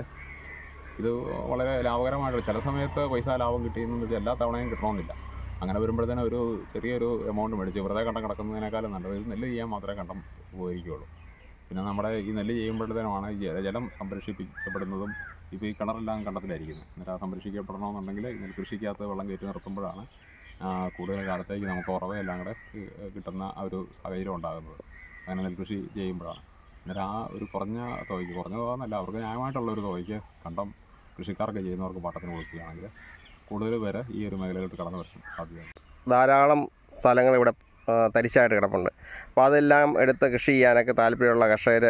ഇത് വളരെ ലാഭകരമായിട്ടുള്ള ചില സമയത്ത് പൈസ ലാഭം കിട്ടിയെന്ന് വെച്ചാൽ എല്ലാ തവണയും കിട്ടണമെന്നില്ല. അങ്ങനെ വരുമ്പോഴത്തേനും ഒരു ചെറിയൊരു എമൗണ്ട് മേടിച്ച് വെറുതെ കണ്ടം കിടക്കുന്നതിനേക്കാളും നല്ലത്. നെല്ല് ചെയ്യാൻ മാത്രമേ കണ്ടം ഉപകരിക്കുകയുള്ളൂ പിന്നെ നമ്മുടെ ഈ നെല്ല് ചെയ്യുമ്പോഴത്തേനുമാണ് ഈ ജല- സംരക്ഷിക്കപ്പെടുന്നതും ഇപ്പോൾ ഈ കിണറെല്ലാം കണ്ടത്തിലായിരിക്കുന്നത്. എന്നിട്ട് ആ സംരക്ഷിക്കപ്പെടണമെന്നുണ്ടെങ്കിൽ നെൽകൃഷിക്കകത്ത് വെള്ളം കയറ്റി നിർത്തുമ്പോഴാണ് കൂടുതൽ കാലത്തേക്ക് നമുക്ക് ഉറവയെല്ലാം കൂടെ കിട്ടുന്ന ആ ഒരു സാഹചര്യം ഉണ്ടാകുന്നത്. അങ്ങനെ നെൽകൃഷി ചെയ്യുമ്പോഴാണ്. അന്നേരം ആ ഒരു കുറഞ്ഞ തുകയ്ക്ക് കുറഞ്ഞ തുക എന്നല്ല അവർക്ക് ന്യായമായിട്ടുള്ള ഒരു തുകയ്ക്ക് കണ്ടം കൃഷിക്കാർക്ക് ചെയ്യുന്നവർക്ക് പാട്ടത്തിന് കൊടുക്കുകയാണെങ്കിൽ കൂടുതൽ പേര് ഈ ഒരു മേഖലയിലോട്ട് കടന്നു വരാൻ ധാരാളം സ്ഥലങ്ങൾ ഇവിടെ തരിശായിട്ട് കിടപ്പുണ്ട്. അപ്പോൾ അതെല്ലാം എടുത്ത് കൃഷി ചെയ്യാനൊക്കെ താല്പര്യമുള്ള കർഷകർ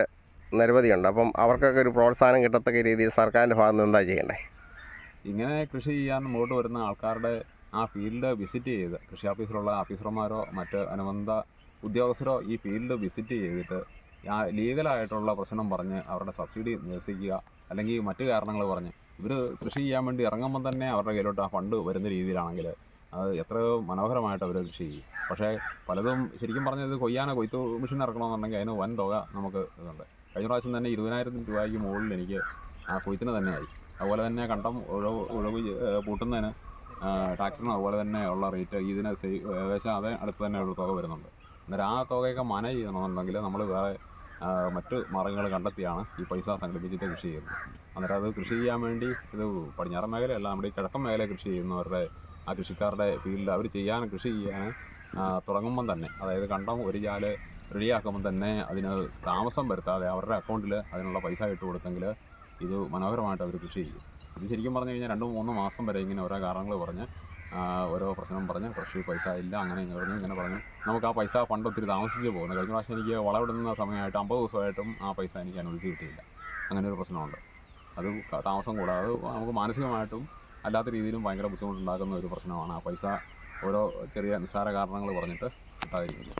നിരവധിയുണ്ട്. അപ്പം അവർക്കൊക്കെ ഒരു പ്രോത്സാഹനം കിട്ടത്തക്ക രീതിയിൽ സർക്കാരിന്റെ ഭാഗത്ത് നിന്ന് എന്താ ചെയ്യേണ്ടേ? ഇങ്ങനെ കൃഷി ചെയ്യാൻ മുമ്പോട്ട് വരുന്ന ആൾക്കാരുടെ ആ ഫീൽഡ് വിസിറ്റ് ചെയ്ത് കൃഷി ഓഫീസിലുള്ള ഓഫീസർമാരോ മറ്റ് അനുബന്ധ ഉദ്യോഗസ്ഥരോ ഈ ഫീൽഡ് വിസിറ്റ് ചെയ്തിട്ട് ആ ലീഗലായിട്ടുള്ള പ്രശ്നം പറഞ്ഞ് അവരുടെ സബ്സിഡി നിരസിക്കുക അല്ലെങ്കിൽ മറ്റു കാരണങ്ങൾ പറഞ്ഞ് ഇവർ കൃഷി ചെയ്യാൻ വേണ്ടി ഇറങ്ങുമ്പോൾ തന്നെ അവരുടെ കയ്യിലോട്ട് ആ ഫണ്ട് വരുന്ന രീതിയിലാണെങ്കിൽ അത് എത്ര മനോഹരമായിട്ട് അവർ കൃഷി ചെയ്യും. പക്ഷേ പലതും ശരിക്കും പറഞ്ഞത് കൊയ്യാനോ കൊയ്ത്തു മെഷീൻ ഇറക്കണമെന്നുണ്ടെങ്കിൽ അതിന് വൻ തുക നമുക്ക് ഇതുണ്ട്. കഴിഞ്ഞ പ്രാവശ്യം തന്നെ ഇരുപതിനായിരത്തിന് രൂപയ്ക്ക് മുകളിൽ എനിക്ക് ആ കൊയ്ത്തിന് തന്നെയായി അതുപോലെ തന്നെ കണ്ടം ഉഴവ് ഉഴവ് പൂട്ടുന്നതിന് ട്രാക്ടറിന് അതുപോലെ തന്നെ ഉള്ള റേറ്റ് ഇതിന് ഏകദേശം അതേ അടുത്ത് തന്നെ ഉള്ള തുക വരുന്നുണ്ട്. അന്നേരം ആ തുകയൊക്കെ മാനേജ് ചെയ്യണമെന്നുണ്ടെങ്കിൽ നമ്മൾ വേറെ മറ്റ് മാർഗങ്ങൾ കണ്ടെത്തിയാണ് ഈ പൈസ സംഘടിപ്പിച്ചിട്ട് കൃഷി ചെയ്യുന്നത്. അന്നേരം അത് കൃഷി ചെയ്യാൻ വേണ്ടി ഇത് പടിഞ്ഞാറൻ മേഖലയല്ല നമ്മുടെ ഈ കിഴക്കൻ മേഖല കൃഷി ചെയ്യുന്നവരുടെ ആ കൃഷിക്കാരുടെ ഫീൽഡിൽ അവർ ചെയ്യാൻ കൃഷി ചെയ്യാൻ തുടങ്ങുമ്പം തന്നെ അതായത് കണ്ടം ഒരു ചാൽ റെഡിയാക്കുമ്പോൾ തന്നെ അതിന് താമസം വരുത്താതെ അവരുടെ അക്കൗണ്ടിൽ അതിനുള്ള പൈസ ഇട്ട് കൊടുത്തെങ്കിൽ ഇത് മനോഹരമായിട്ട് അവർ കൃഷി ചെയ്യും. ഇത് ശരിക്കും പറഞ്ഞു കഴിഞ്ഞാൽ രണ്ട് മൂന്ന് മാസം വരെ ഇങ്ങനെ ഓരോ കാരണങ്ങൾ പറഞ്ഞ് ഓരോ പ്രശ്നം പറഞ്ഞ് കൃഷി പൈസ ഇല്ല അങ്ങനെ ഇങ്ങനെ പറഞ്ഞു ഇങ്ങനെ പറഞ്ഞു. നമുക്ക് ആ പൈസ ഫണ്ട് ഒത്തിരി താമസിച്ച് പോകുന്നു. കഴിഞ്ഞ പ്രാവശ്യം എനിക്ക് വളവിടുന്ന സമയമായിട്ട് അമ്പത് ദിവസമായിട്ടും ആ പൈസ എനിക്ക് അനുവദിച്ച് കിട്ടിയില്ല. അങ്ങനെ ഒരു പ്രശ്നമുണ്ട്. അത് താമസം കൂടാതെ നമുക്ക് മാനസികമായിട്ടും അല്ലാത്ത രീതിയിലും ഭയങ്കര ബുദ്ധിമുട്ടുണ്ടാക്കുന്ന ഒരു പ്രശ്നമാണ് ആ പൈസ ഓരോ ചെറിയ നിസ്സാര കാരണങ്ങൾ പറഞ്ഞിട്ട് കിട്ടാതിരിക്കുന്നത്.